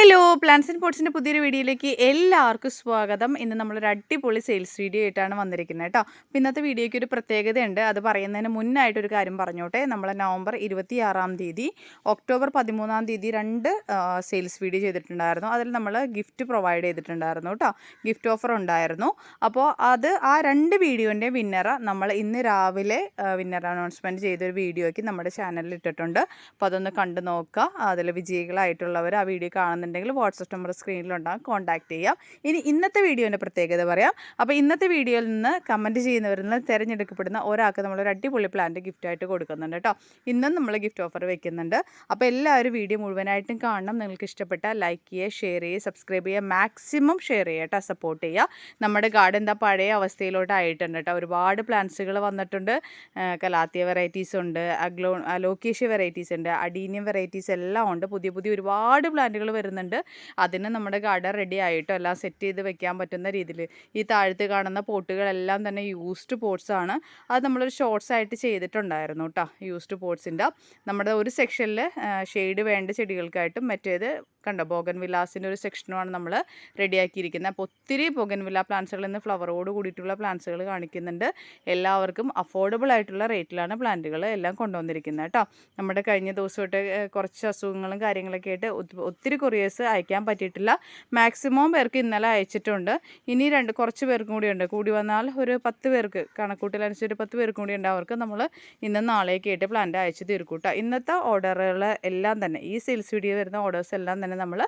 Hello plans and പോട്ട്സിന്റെ പുതിയൊരു വീഡിയോയിലേക്ക് എല്ലാവർക്കും സ്വാഗതം. ഇന്ന് നമ്മളൊരു അടിപൊളി സെയിൽസ് വീഡിയോ ആയിട്ടാണ് വന്നിരിക്കുന്നത് കേട്ടോ. അപ്പോൾ ഇന്നത്തെ വീഡിയോയ്ക്ക് ഒരു പ്രത്യേകതയുണ്ട്. അത് പറയുന്നതിന് മുന്നായിട്ടൊരു കാര്യം പറഞ്ഞോട്ടെ. നമ്മൾ നവംബർ ഇരുപത്തി ആറാം തീയതി ഒക്ടോബർ പതിമൂന്നാം തീയതി രണ്ട് സെയിൽസ് വീഡിയോ ചെയ്തിട്ടുണ്ടായിരുന്നു. അതിൽ നമ്മൾ ഗിഫ്റ്റ് പ്രൊവൈഡ് ചെയ്തിട്ടുണ്ടായിരുന്നു കേട്ടോ. ഗിഫ്റ്റ് ഓഫർ ഉണ്ടായിരുന്നു. അപ്പോൾ അത് ആ രണ്ട് വീഡിയോന്റെ വിന്നറ നമ്മൾ ഇന്ന് രാവിലെ വിന്നർ അനൗൺസ്മെന്റ് ചെയ്തൊരു വീഡിയോയ്ക്ക് നമ്മുടെ ചാനലിൽ ഇട്ടിട്ടുണ്ട്. അപ്പോൾ അതൊന്ന് കണ്ടു നോക്കുക. അതിൽ വിജയികളായിട്ടുള്ളവർ ആ വീഡിയോ കാണുന്നുണ്ടെങ്കിൽ വാട്സപ്പ് നമ്പർ സ്ക്രീനിലുണ്ടാകും കോൺടാക്ട് ചെയ്യാം. ഇനി ഇന്നത്തെ വീഡിയോന്റെ പ്രത്യേകത പറയാം. അപ്പോൾ ഇന്നത്തെ വീഡിയോയിൽ നിന്ന് കമന്റ് ചെയ്യുന്നവരിൽ നിന്ന് തിരഞ്ഞെടുക്കപ്പെടുന്ന ഒരാൾക്ക് നമ്മൾ ഒരു അടിപൊളി പ്ലാന്റ് ഗിഫ്റ്റായിട്ട് കൊടുക്കുന്നുണ്ട് കേട്ടോ. ഇന്നും നമ്മൾ ഗിഫ്റ്റ് ഓഫർ വെക്കുന്നുണ്ട്. അപ്പോൾ എല്ലാവരും വീഡിയോ മുഴുവനായിട്ടും കാണണം. നിങ്ങൾക്ക് ഇഷ്ടപ്പെട്ടാൽ ലൈക്ക് ചെയ്യുക ഷെയർ ചെയ്യുക സബ്സ്ക്രൈബ് ചെയ്യുക മാക്സിമം ഷെയർ ചെയ്യുക കേട്ടോ. സപ്പോർട്ട് ചെയ്യുക. നമ്മുടെ ഗാർഡൻ എന്താ പഴയ അവസ്ഥയിലോട്ട് ആയിട്ടുണ്ട് കേട്ടോ. ഒരുപാട് പ്ലാന്റ്സുകൾ വന്നിട്ടുണ്ട്. കലാത്തിയ വെറൈറ്റീസ് ഉണ്ട് അഗ്ലോ അലോക്കേഷ്യ വെറൈറ്റീസ് ഉണ്ട് അഡീനിയം വെറൈറ്റീസ് എല്ലാം ഉണ്ട്. പുതിയ പുതിയ ഒരുപാട് പ്ലാന്റുകൾ വരുന്നുണ്ട്. അതിന് നമ്മുടെ ഗാർഡൻ റെഡി ആയിട്ടോ എല്ലാം സെറ്റ് ചെയ്ത് വെക്കാൻ പറ്റുന്ന രീതിയിൽ ഈ താഴത്ത് കാണുന്ന പോട്ടുകളെല്ലാം തന്നെ യൂസ്ഡ് പോട്ട്സ് ആണ്. അത് നമ്മളൊരു ഷോർട്സ് ആയിട്ട് ചെയ്തിട്ടുണ്ടായിരുന്നു കേട്ടോ യൂസ്ഡ് പോട്ട്സിന്റെ നമ്മുടെ ഒരു സെക്ഷനിൽ ഷെയ്ഡ് വേണ്ട ചെടികൾക്കായിട്ടും മറ്റേത് കണ്ടോ ബോഗൻ വിലാസിന്റെ ഒരു സെക്ഷനുമാണ് നമ്മൾ റെഡിയാക്കിയിരിക്കുന്നത് അപ്പോൾ ഒത്തിരി ബോഗൻ വില്ല പ്ലാന്റ്സുകൾ ഇന്ന് ഫ്ലവറോട് കൂടിയിട്ടുള്ള പ്ലാന്റ്സുകൾ കാണിക്കുന്നുണ്ട്. എല്ലാവർക്കും അഫോർഡബിൾ ആയിട്ടുള്ള റേറ്റിലാണ് പ്ലാന്റുകൾ എല്ലാം കൊണ്ടുവന്നിരിക്കുന്നത് കേട്ടോ നമ്മുടെ കഴിഞ്ഞ ദിവസമായിട്ട് കുറച്ച് അസുഖങ്ങളും കാര്യങ്ങളൊക്കെ ആയിട്ട് ഒത്തിരി കൊറിയേഴ്സ് അയക്കാൻ പറ്റിയിട്ടില്ല. മാക്സിമം പേർക്ക് ഇന്നലെ അയച്ചിട്ടുണ്ട്. ഇനി രണ്ട് കുറച്ച് പേർക്കും കൂടി ഉണ്ട്. കൂടി വന്നാൽ ഒരു പത്ത് പേർക്ക് കണക്കൂട്ടിലനുസരിച്ച് ഒരു പത്ത് പേർക്കും കൂടി ഉണ്ട് അവർക്ക് നമ്മൾ ഇന്ന് നാളേക്ക് ആയിട്ട് പ്ലാന്റ് അയച്ചു തീർക്കൂട്ടോ ഇന്നത്തെ ഓർഡറുകൾ എല്ലാം തന്നെ ഈ സെയിൽസ് വീഡിയോ വരുന്ന ഓർഡേഴ്സ് എല്ലാം തന്നെ നമ്മൾ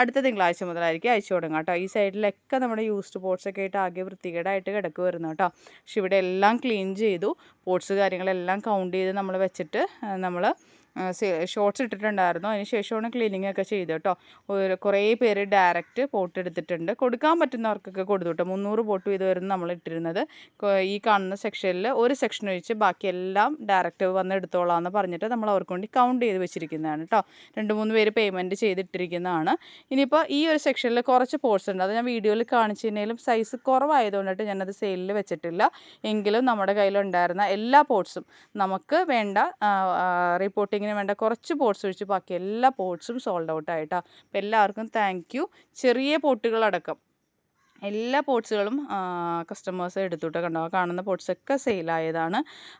അടുത്ത തിങ്കളാഴ്ച മുതലായിരിക്കും അയച്ചു തുടങ്ങാം കേട്ടോ ഈ സൈഡിലൊക്കെ നമ്മുടെ യൂസ്ഡ് പോട്ട്സൊക്കെ ആയിട്ട് ആകെ വൃത്തികേടായിട്ട് കിടക്ക് വരുന്നു കേട്ടോ പക്ഷെ ഇവിടെ എല്ലാം ക്ലീൻ ചെയ്തു. പോട്ട്സ് കാര്യങ്ങളെല്ലാം കൗണ്ട് ചെയ്ത് നമ്മൾ വെച്ചിട്ട് നമ്മൾ ഷോർട്സ് ഇട്ടിട്ടുണ്ടായിരുന്നു. അതിന് ശേഷമാണ് ക്ലീനിങ് ഒക്കെ ചെയ്ത് കേട്ടോ. ഒരു കുറേ പേര് ഡയറക്റ്റ് പോട്ട് എടുത്തിട്ടുണ്ട്. കൊടുക്കാൻ പറ്റുന്നവർക്കൊക്കെ കൊടുത്തു കേട്ടോ മുന്നൂറ് പോട്ട് വരുന്ന നമ്മൾ ഇട്ടിരുന്നത്. ഈ കാണുന്ന സെക്ഷനിൽ ഒരു സെക്ഷൻ ഒഴിച്ച് ബാക്കിയെല്ലാം ഡയറക്റ്റ് വന്ന് എടുത്തോളാം പറഞ്ഞിട്ട് നമ്മൾ അവർക്ക് വേണ്ടി കൗണ്ട് ചെയ്ത് വെച്ചിരിക്കുന്നതാണ് കേട്ടോ. രണ്ട് മൂന്ന് പേര് പേയ്മെന്റ് ചെയ്തിട്ടിരിക്കുന്നതാണ്. ഇനിയിപ്പോൾ ഈ ഒരു സെക്ഷനിൽ കുറച്ച് പോർട്സ് ഉണ്ട്. അത് ഞാൻ വീഡിയോയിൽ കാണിച്ചതിനേലും സൈസ് കുറവായതുകൊണ്ടിട്ട് ഞാനത് സെയിലിൽ വെച്ചിട്ടില്ല. എങ്കിലും നമ്മുടെ കയ്യിലുണ്ടായിരുന്ന എല്ലാ പോർട്സും നമുക്ക് വേണ്ട റിപ്പോർട്ടിങ്ങിന് ഇതിന് വേണ്ട. കുറച്ച് പോട്ട്സ് ഒഴിച്ച് ബാക്കി എല്ലാ പോട്ട്സും സോൾഡ് ഔട്ട് ആയിട്ടാണ് അപ്പോൾ എല്ലാവർക്കും താങ്ക് ചെറിയ പോട്ടുകളടക്കം. എല്ലാ പോട്ട്സുകളും കസ്റ്റമേഴ്സ് എടുത്തിട്ട് കണ്ടോ? കാണുന്ന പോട്ട്സൊക്കെ സെയിലായതാണ്.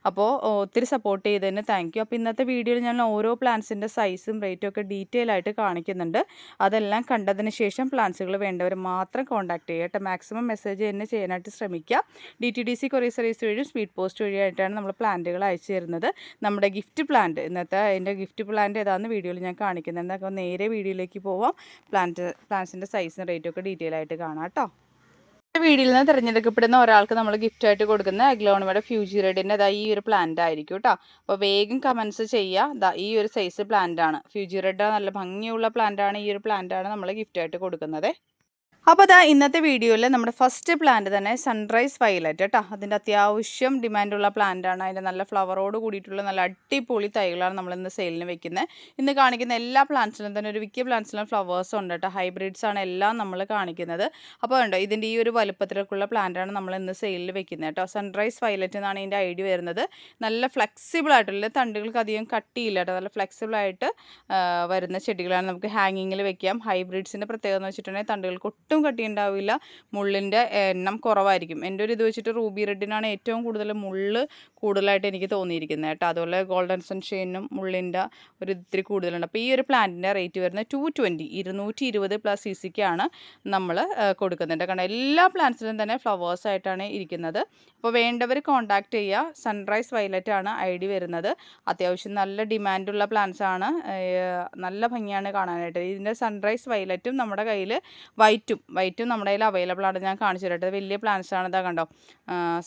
അപ്പോൾ ഒത്തിരി സപ്പോർട്ട് ചെയ്തതിന് താങ്ക് യു അപ്പോൾ ഇന്നത്തെ വീഡിയോയിൽ ഞാൻ ഓരോ പ്ലാന്റ്സിന്റെ സൈസും റേറ്റും ഒക്കെ ഡീറ്റെയിൽ ആയിട്ട് കാണിക്കുന്നുണ്ട്. അതെല്ലാം കണ്ടതിന് ശേഷം പ്ലാന്റ്സുകൾ വേണ്ടവർ മാത്രം കോൺടാക്ട് ചെയ്യട്ടെ മാക്സിമം മെസ്സേജ് തന്നെ ചെയ്യാനായിട്ട് ശ്രമിക്കുക. D T D C courier service വഴിയും സ്പീഡ് പോസ്റ്റ് വഴിയായിട്ടാണ് നമ്മൾ പ്ലാന്റുകൾ അയച്ചു തരുന്നത്. നമ്മുടെ ഗിഫ്റ്റ് പ്ലാന്റ് ഇന്നത്തെ അതിന്റെ ഗിഫ്റ്റ് പ്ലാന്റ് ഏതാണെന്ന് വീഡിയോയിൽ ഞാൻ കാണിക്കുന്നുണ്ട്. അപ്പോൾ നേരെ വീഡിയോയിലേക്ക് പോവാം. പ്ലാന്റ് പ്ലാന്റ്സിന്റെ സൈസും റേറ്റും ഒക്കെ ഡീറ്റെയിൽ ആയിട്ട് കാണാം കേട്ടോ. വീഡിയോയിൽ നിന്ന് തിരഞ്ഞെടുക്കപ്പെടുന്ന ഒരാൾക്ക് നമ്മൾ ഗിഫ്റ്റ് ആയിട്ട് കൊടുക്കുന്ന അഗ്ലോണിമയുടെ ഫ്യൂജി റെഡിന്റെ അതാ ഈ ഒരു പ്ലാന്റ് ആയിരിക്കും കേട്ടോ അപ്പോൾ വേഗം കമൻസ് ചെയ്യുക ഈ ഒരു സൈസ് പ്ലാന്റ് ആണ്. ഫ്യൂജി റെഡ് നല്ല ഭംഗിയുള്ള പ്ലാന്റ് ആണ്. ഈ ഒരു പ്ലാന്റ് ആണ് നമ്മൾ ഗിഫ്റ്റ് ആയിട്ട് കൊടുക്കുന്നത്. അപ്പോൾ അതാ ഇന്നത്തെ വീഡിയോയിൽ നമ്മുടെ ഫസ്റ്റ് പ്ലാന്റ് തന്നെ സൺറൈസ് വയലറ്റ് കേട്ടോ അതിന്റെ അത്യാവശ്യം ഡിമാൻഡുള്ള പ്ലാന്റാണ് അതിന്റെ നല്ല ഫ്ലവറോട് കൂടിയിട്ടുള്ള നല്ല അടിപൊളി തൈകളാണ് നമ്മൾ ഇന്ന് സെയിലിന് വെക്കുന്നത് ഇന്ന് കാണിക്കുന്ന എല്ലാ പ്ലാന്റ്സിലും തന്നെ ഒരു വിക്കിയ പ്ലാന്റ്സിലും ഫ്ലവേഴ്സ് ഉണ്ട് കേട്ടോ ഹൈബ്രിഡ്സ് ആണ് എല്ലാം നമ്മൾ കാണിക്കുന്നത്. അപ്പോൾ ഉണ്ടോ ഇതിന്റെ ഈ ഒരു വലുപ്പത്തിലേക്കുള്ള പ്ലാന്റാണ് നമ്മൾ ഇന്ന് സെയിലിൽ വെക്കുന്നത് കേട്ടോ സൺറൈസ് വയലറ്റ് എന്നാണ് ഇതിന്റെ ഐഡിയ വരുന്നത്. നല്ല ഫ്ലെക്സിബിൾ ആയിട്ടുള്ള തണ്ടുകൾക്ക് അധികം കട്ടിയില്ല കേട്ടോ നല്ല ഫ്ലെക്സിബിൾ ആയിട്ട് വരുന്ന ചെടികളാണ് നമുക്ക് ഹാങ്ങിങ്ങിൽ വെക്കാം. ഹൈബ്രിഡ്സിന്റെ പ്രത്യേകത എന്ന് വെച്ചിട്ടുണ്ടെങ്കിൽ തണ്ടുകൾക്ക് ഒട്ടും ഒട്ടും കട്ടി ഉണ്ടാവില്ല മുള്ളിന്റെ എണ്ണം കുറവായിരിക്കും. എന്റെ ഒരു ഇത് വെച്ചിട്ട് റൂബി റെഡിനാണ് ഏറ്റവും കൂടുതൽ മുള്ള് കൂടുതലായിട്ട് എനിക്ക് തോന്നിയിരിക്കുന്നത് കേട്ടോ. അതുപോലെ ഗോൾഡൻ സൺഷെയിനും മുള്ളിന്റെ ഒരു ഇത്തിരി കൂടുതലുണ്ട്. അപ്പോൾ ഈ ഒരു പ്ലാന്റിന്റെ റേറ്റ് വരുന്നത് ടു ട്വന്റി ഇരുന്നൂറ്റി ഇരുപത് പ്ലസ് സി സിക്കാണ് നമ്മൾ കൊടുക്കുന്നുണ്ട്. കാരണം എല്ലാ പ്ലാന്റ്സിലും തന്നെ ഫ്ലവേഴ്സ് ആയിട്ടാണ് ഇരിക്കുന്നത്. അപ്പോൾ വേണ്ടവർ കോൺടാക്റ്റ് ചെയ്യുക. സൺറൈസ് വയലറ്റ് ആണ് ഐ ഡി വരുന്നത്. അത്യാവശ്യം നല്ല ഡിമാൻഡുള്ള പ്ലാന്റ്സ് ആണ്. നല്ല ഭംഗിയാണ് കാണാനായിട്ട്. ഇതിന്റെ സൺറൈസ് വയലറ്റും നമ്മുടെ കയ്യിൽ വൈറ്റും. വൈറ്റും നമ്മുടെ കയ്യിൽ അവൈലബിൾ ആണ്. ഞാൻ കാണിച്ചു തരട്ടെ വലിയ പ്ലാന്റ്സ് ആണ് ഇതാ കണ്ടോ.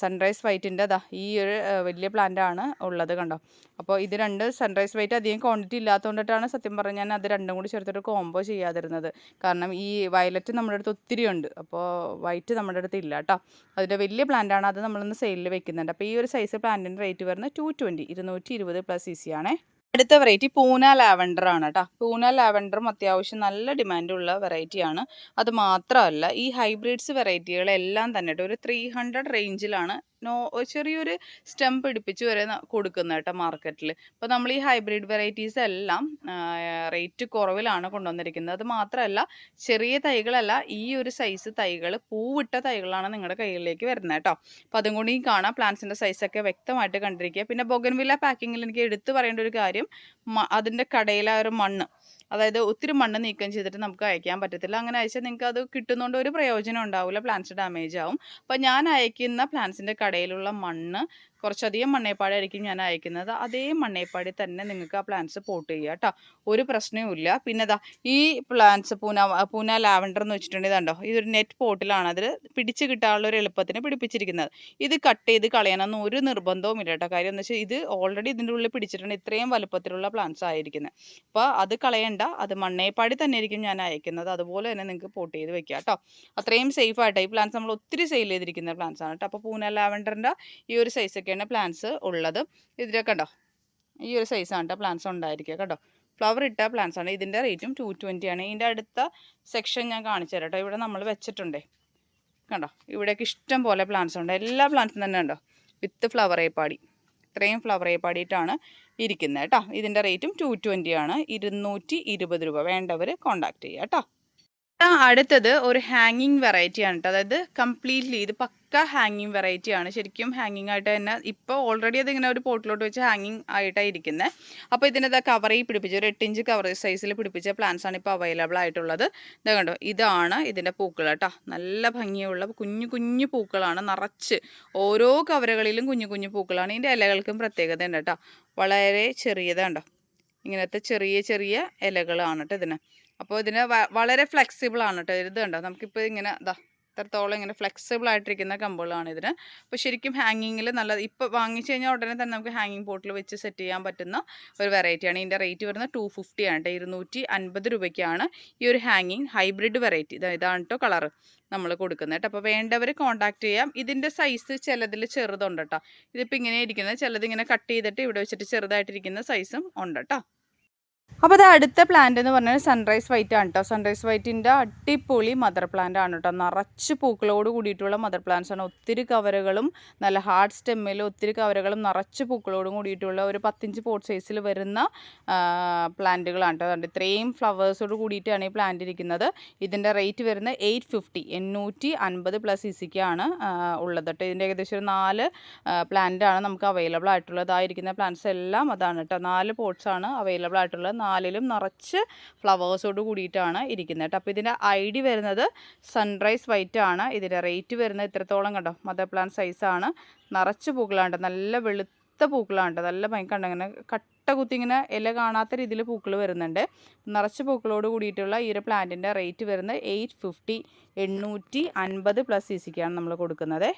സൺറൈസ് വൈറ്റിന്റെ അതാ ഈ ഒരു വലിയ പ്ലാന്റ് ആണ് ഉള്ളത് കണ്ടോ. അപ്പോൾ ഇത് രണ്ട് സൺറൈസ് വൈറ്റ് അധികം ക്വാണ്ടിറ്റി ഇല്ലാത്തതുകൊണ്ടിട്ടാണ് സത്യം പറഞ്ഞാൽ ഞാൻ അത് രണ്ടും കൂടി ചേർത്തൊരു കോംബോ ചെയ്യാതിരുന്നത്. കാരണം ഈ വയലറ്റ് നമ്മുടെ അടുത്ത് ഒത്തിരി ഉണ്ട്. അപ്പോൾ വൈറ്റ് നമ്മുടെ അടുത്ത് ഇല്ല കേട്ടോ. അതിന്റെ വലിയ പ്ലാന്റ് ആണ് അത് നമ്മളിന്ന് സെയിലിൽ വെക്കുന്നുണ്ട്. അപ്പോൾ ഈ ഒരു സൈസ് പ്ലാന്റിന്റെ റേറ്റ് വരുന്നത് ടു ട്വന്റി ഇരുന്നൂറ്റി ഇരുപത് പ്ലസ് സി സി ആണേ. അടുത്ത വെറൈറ്റി പൂന ലാവൻഡർ ആണ് കേട്ടോ പൂന ലാവൻഡറും അത്യാവശ്യം നല്ല ഡിമാൻഡുള്ള വെറൈറ്റിയാണ് അത് മാത്രമല്ല ഈ ഹൈബ്രിഡ്സ് വെറൈറ്റികളെല്ലാം തന്നെ ഒരു ത്രീ ഹൺഡ്രഡ് റേഞ്ചിലാണ് നോ ചെറിയൊരു സ്റ്റെം പിടിപ്പിച്ച് വരെ കൊടുക്കുന്ന കേട്ടോ മാർക്കറ്റിൽ ഇപ്പോൾ നമ്മൾ ഈ ഹൈബ്രിഡ് വെറൈറ്റീസ് എല്ലാം റേറ്റ് കുറവിലാണ് കൊണ്ടുവന്നിരിക്കുന്നത്. അത് മാത്രമല്ല ചെറിയ തൈകളല്ല ഈ ഒരു സൈസ് തൈകൾ പൂവിട്ട തൈകളാണ് നിങ്ങളുടെ കയ്യിലേക്ക് വരുന്നത് കേട്ടോ. അപ്പം അതും കൂടി കാണാം. പ്ലാന്റ്സിന്റെ സൈസൊക്കെ വ്യക്തമായിട്ട് കണ്ടിരിക്കുക. പിന്നെ ബൊഗൻവില്ല പാക്കിങ്ങിൽ എനിക്ക് എടുത്തു പറയേണ്ട ഒരു കാര്യം അതിന്റെ കടയിലെ ഒരു മണ്ണ്. അതായത് ഒത്തിരി മണ്ണ് നീക്കം ചെയ്തിട്ട് നമുക്ക് അയക്കാൻ പറ്റത്തില്ല. അങ്ങനെ അയച്ചാൽ നിങ്ങൾക്ക് അത് കിട്ടുന്നതുകൊണ്ട് ഒരു പ്രയോജനം ഉണ്ടാവില്ല പ്ലാന്റ്സ് ഡാമേജ് ആവും. അപ്പോൾ ഞാൻ അയക്കുന്ന പ്ലാന്റ്സിന്റെ കടയിലുള്ള മണ്ണ് കുറച്ചധികം മണ്ണേപ്പാടായിരിക്കും ഞാൻ അയക്കുന്നത്. അതേ മണ്ണേപ്പാടി തന്നെ നിങ്ങൾക്ക് ആ പ്ലാന്റ്സ് പോട്ട് ചെയ്യുക കേട്ടോ ഒരു പ്രശ്നവും ഇല്ല. പിന്നെ ഇതാ ഈ പ്ലാന്റ്സ് പൂന പൂന ലാവൻഡർ എന്ന് വെച്ചിട്ടുണ്ടെങ്കിൽ ഇതുണ്ടോ? ഇതൊരു നെറ്റ് പോട്ടിലാണ് അതിൽ പിടിച്ച് കിട്ടാനുള്ള ഒരു എളുപ്പത്തിന് പിടിപ്പിച്ചിരിക്കുന്നത്. ഇത് കട്ട് ചെയ്ത് കളയണമെന്ന് ഒരു നിർബന്ധവും ഇല്ല കേട്ടോ കാര്യം എന്ന് വെച്ചാൽ ഇത് ഓൾറെഡി ഇതിന്റെ ഉള്ളിൽ പിടിച്ചിട്ടുണ്ട്. ഇത്രയും വലുപ്പത്തിലുള്ള പ്ലാന്റ്സ് ആയിരിക്കുന്നത് അപ്പോൾ അത് കളയണ്ട. അത് മണ്ണേപ്പാടി തന്നെ ആയിരിക്കും ഞാൻ അയക്കുന്നത്. അതുപോലെ തന്നെ നിങ്ങൾക്ക് പോട്ട് ചെയ്ത് വെക്കുക കേട്ടോ അത്രയും സേഫ് ആയിട്ട് ഈ പ്ലാന്റ്സ് നമ്മൾ ഒത്തിരി സെയിൽ ചെയ്തിരിക്കുന്ന പ്ലാന്റ്സ് ആണ് കേട്ടോ അപ്പോൾ പൂന ലാവൻഡറിന്റെ ഈ ഒരു സൈസൊക്കെയാണ് പ്ലാന്റ്സ് ഉള്ളത്. ഇതിലൊക്കെ കണ്ടോ? ഈ ഒരു സൈസാണ് കേട്ടോ പ്ലാന്റ്സ് ഉണ്ടായിരിക്കുക കേട്ടോ ഫ്ലവർ ഇട്ട പ്ലാന്റ്സ് ആണ്. ഇതിന്റെ റേറ്റും ടു ട്വന്റി ആണ്. ഇതിന്റെ അടുത്ത സെക്ഷൻ ഞാൻ കാണിച്ചു തരാം കേട്ടോ ഇവിടെ നമ്മൾ വെച്ചിട്ടുണ്ടേ. കണ്ടോ? ഇവിടെയൊക്കെ ഇഷ്ടം പോലെ പ്ലാന്റ്സ് ഉണ്ട്. എല്ലാ പ്ലാന്റ്സും തന്നെ ഉണ്ടോ? വിത്ത് ഫ്ലവർ ഏപ്പാടി. ഇത്രയും ഫ്ലവർ ഏപ്പാടിയിട്ടാണ് ഇരിക്കുന്നത് കേട്ടോ ഇതിന്റെ റേറ്റും ടു ട്വന്റി ആണ്. ഇരുന്നൂറ്റി രൂപ. വേണ്ടവർ കോണ്ടാക്ട് ചെയ്യുക കേട്ടോ അടുത്തത് ഒരു ഹാങ്ങിങ് വെറൈറ്റി ആണ് കേട്ടോ അതായത് കംപ്ലീറ്റ്ലി ഇത് പക്ക ഹാങ്ങിങ് വെറൈറ്റി ആണ്. ശരിക്കും ഹാങ്ങിങ് ആയിട്ട് തന്നെ ഇപ്പോൾ ഓൾറെഡി അതിങ്ങനെ ഒരു പോട്ടിലോട്ട് വെച്ച് ഹാങ്ങിങ് ആയിട്ടാണ് ഇരിക്കുന്നത് അപ്പോൾ ഇതിനത് കവറിൽ പിടിപ്പിച്ച് ഒരു എട്ട് ഇഞ്ച് കവർ സൈസിൽ പിടിപ്പിച്ച പ്ലാന്റ്സ് ആണ് ഇപ്പോൾ അവൈലബിൾ ആയിട്ടുള്ളത്. ഇതാ കണ്ടോ ഇതാണ് ഇതിന്റെ പൂക്കൾ കേട്ടോ നല്ല ഭംഗിയുള്ള കുഞ്ഞു കുഞ്ഞു പൂക്കളാണ്. നിറച്ച് ഓരോ കവറുകളിലും കുഞ്ഞു കുഞ്ഞു പൂക്കളാണ്. ഇതിന്റെ ഇലകൾക്കും പ്രത്യേകത ഉണ്ട് കേട്ടോ വളരെ ചെറിയതാണ് കേട്ടോ ഇങ്ങനത്തെ ചെറിയ ചെറിയ ഇലകളാണ് കേട്ടോ ഇതിന്. അപ്പോൾ ഇതിന് വളരെ ഫ്ലെക്സിബിൾ ആണ് കേട്ടോ ഇത് കണ്ടോ? നമുക്കിപ്പോൾ ഇങ്ങനെ ഇതാ ഇത്രത്തോളം ഇങ്ങനെ ഫ്ലെക്സിബിൾ ആയിട്ടിരിക്കുന്ന കമ്പുകളാണ് ഇതിന്. അപ്പോൾ ശരിക്കും ഹാങ്ങിങ്ങിൽ നല്ല ഇപ്പോൾ വാങ്ങിച്ചു കഴിഞ്ഞാൽ ഉടനെ തന്നെ നമുക്ക് ഹാങ്ങിങ് പോട്ടിൽ വെച്ച് സെറ്റ് ചെയ്യാൻ പറ്റുന്ന ഒരു വെറൈറ്റിയാണ് ഇതിന്റെ റേറ്റ് വരുന്നത് ടു ഫിഫ്റ്റി ആണ് കേട്ടോ ഇരുന്നൂറ്റി അൻപത് രൂപയ്ക്കാണ് ഈ ഒരു ഹാങ്ങിങ് ഹൈബ്രിഡ് വെറൈറ്റി ഇതാ ഇതാണ് കേട്ടോ കളറ് നമ്മൾ കൊടുക്കുന്നത് കേട്ടോ അപ്പോൾ വേണ്ടവർ കോൺടാക്ട് ചെയ്യാം. ഇതിന്റെ സൈസ് ചിലതിൽ ചെറുതുണ്ട് കേട്ടോ ഇതിപ്പോൾ ഇങ്ങനെ ഇരിക്കുന്നത് ചിലത് ഇങ്ങനെ കട്ട് ചെയ്തിട്ട് ഇവിടെ വെച്ചിട്ട് ചെറുതായിട്ടിരിക്കുന്ന സൈസും ഉണ്ട് കേട്ടോ അപ്പോൾ അത് അടുത്ത പ്ലാന്റ് എന്ന് പറഞ്ഞാൽ സൺറൈസ് വൈറ്റ് ആണ് കേട്ടോ സൺറൈസ് വൈറ്റിന്റെ അടിപൊളി മദർ പ്ലാന്റ് ആണ് കേട്ടോ നിറച്ച് പൂക്കളോട് കൂടിയിട്ടുള്ള മദർ പ്ലാന്റ്സ് ആണ്. ഒത്തിരി കവറുകളും നല്ല ഹാർഡ് സ്റ്റെമ്മിൽ ഒത്തിരി കവറുകളും നിറച്ച് പൂക്കളോടും കൂടിയിട്ടുള്ള ഒരു പത്തിഞ്ച് പോട്ട് സൈസിൽ വരുന്ന പ്ലാന്റുകളാണ് കേട്ടോ അതുകൊണ്ട് ഇത്രയും ഫ്ലവേഴ്സോട് കൂടിയിട്ടാണ് ഈ പ്ലാന്റ് ഇരിക്കുന്നത്. ഇതിന്റെ റേറ്റ് വരുന്നത് എയ്റ്റ് ഫിഫ്റ്റി എണ്ണൂറ്റി അൻപത് പ്ലസ് ഇസിക്കാണ് ഉള്ളത് കേട്ടോ ഇതിന്റെ ഏകദേശം ഒരു നാല് പ്ലാന്റ് ആണ് നമുക്ക് അവൈലബിൾ ആയിട്ടുള്ളത്. ആയിരിക്കുന്ന പ്ലാന്റ്സ് എല്ലാം അതാണ് കേട്ടോ നാല് പോട്ട്സാണ് അവൈലബിൾ ആയിട്ടുള്ളത്. നാലിലും നിറച്ച് ഫ്ലവേഴ്സോട് കൂടിയിട്ടാണ് ഇരിക്കുന്നത് കേട്ടോ. അപ്പോൾ ഇതിന്റെ ഐ ഡി വരുന്നത് സൺറൈസ് വൈറ്റ് ആണ്. ഇതിന്റെ റേറ്റ് വരുന്നത് ഇത്രത്തോളം കണ്ടോ? മദർ പ്ലാന്റ് സൈസാണ് നിറച്ച് പൂക്കളാണ് നല്ല വെളുത്ത പൂക്കളാണ് നല്ല ഭയങ്കര ഇങ്ങനെ കട്ട കുത്തി ഇങ്ങനെ ഇല കാണാത്ത രീതിയിൽ പൂക്കൾ വരുന്നുണ്ട്. നിറച്ച് പൂക്കളോട് കൂടിയിട്ടുള്ള ഈ ഒരു പ്ലാന്റിന്റെ റേറ്റ് വരുന്നത് എയ്റ്റ് ഫിഫ്റ്റി എണ്ണൂറ്റി അൻപത് പ്ലസ് സി സിക്കാണ് നമ്മൾ കൊടുക്കുന്നത്.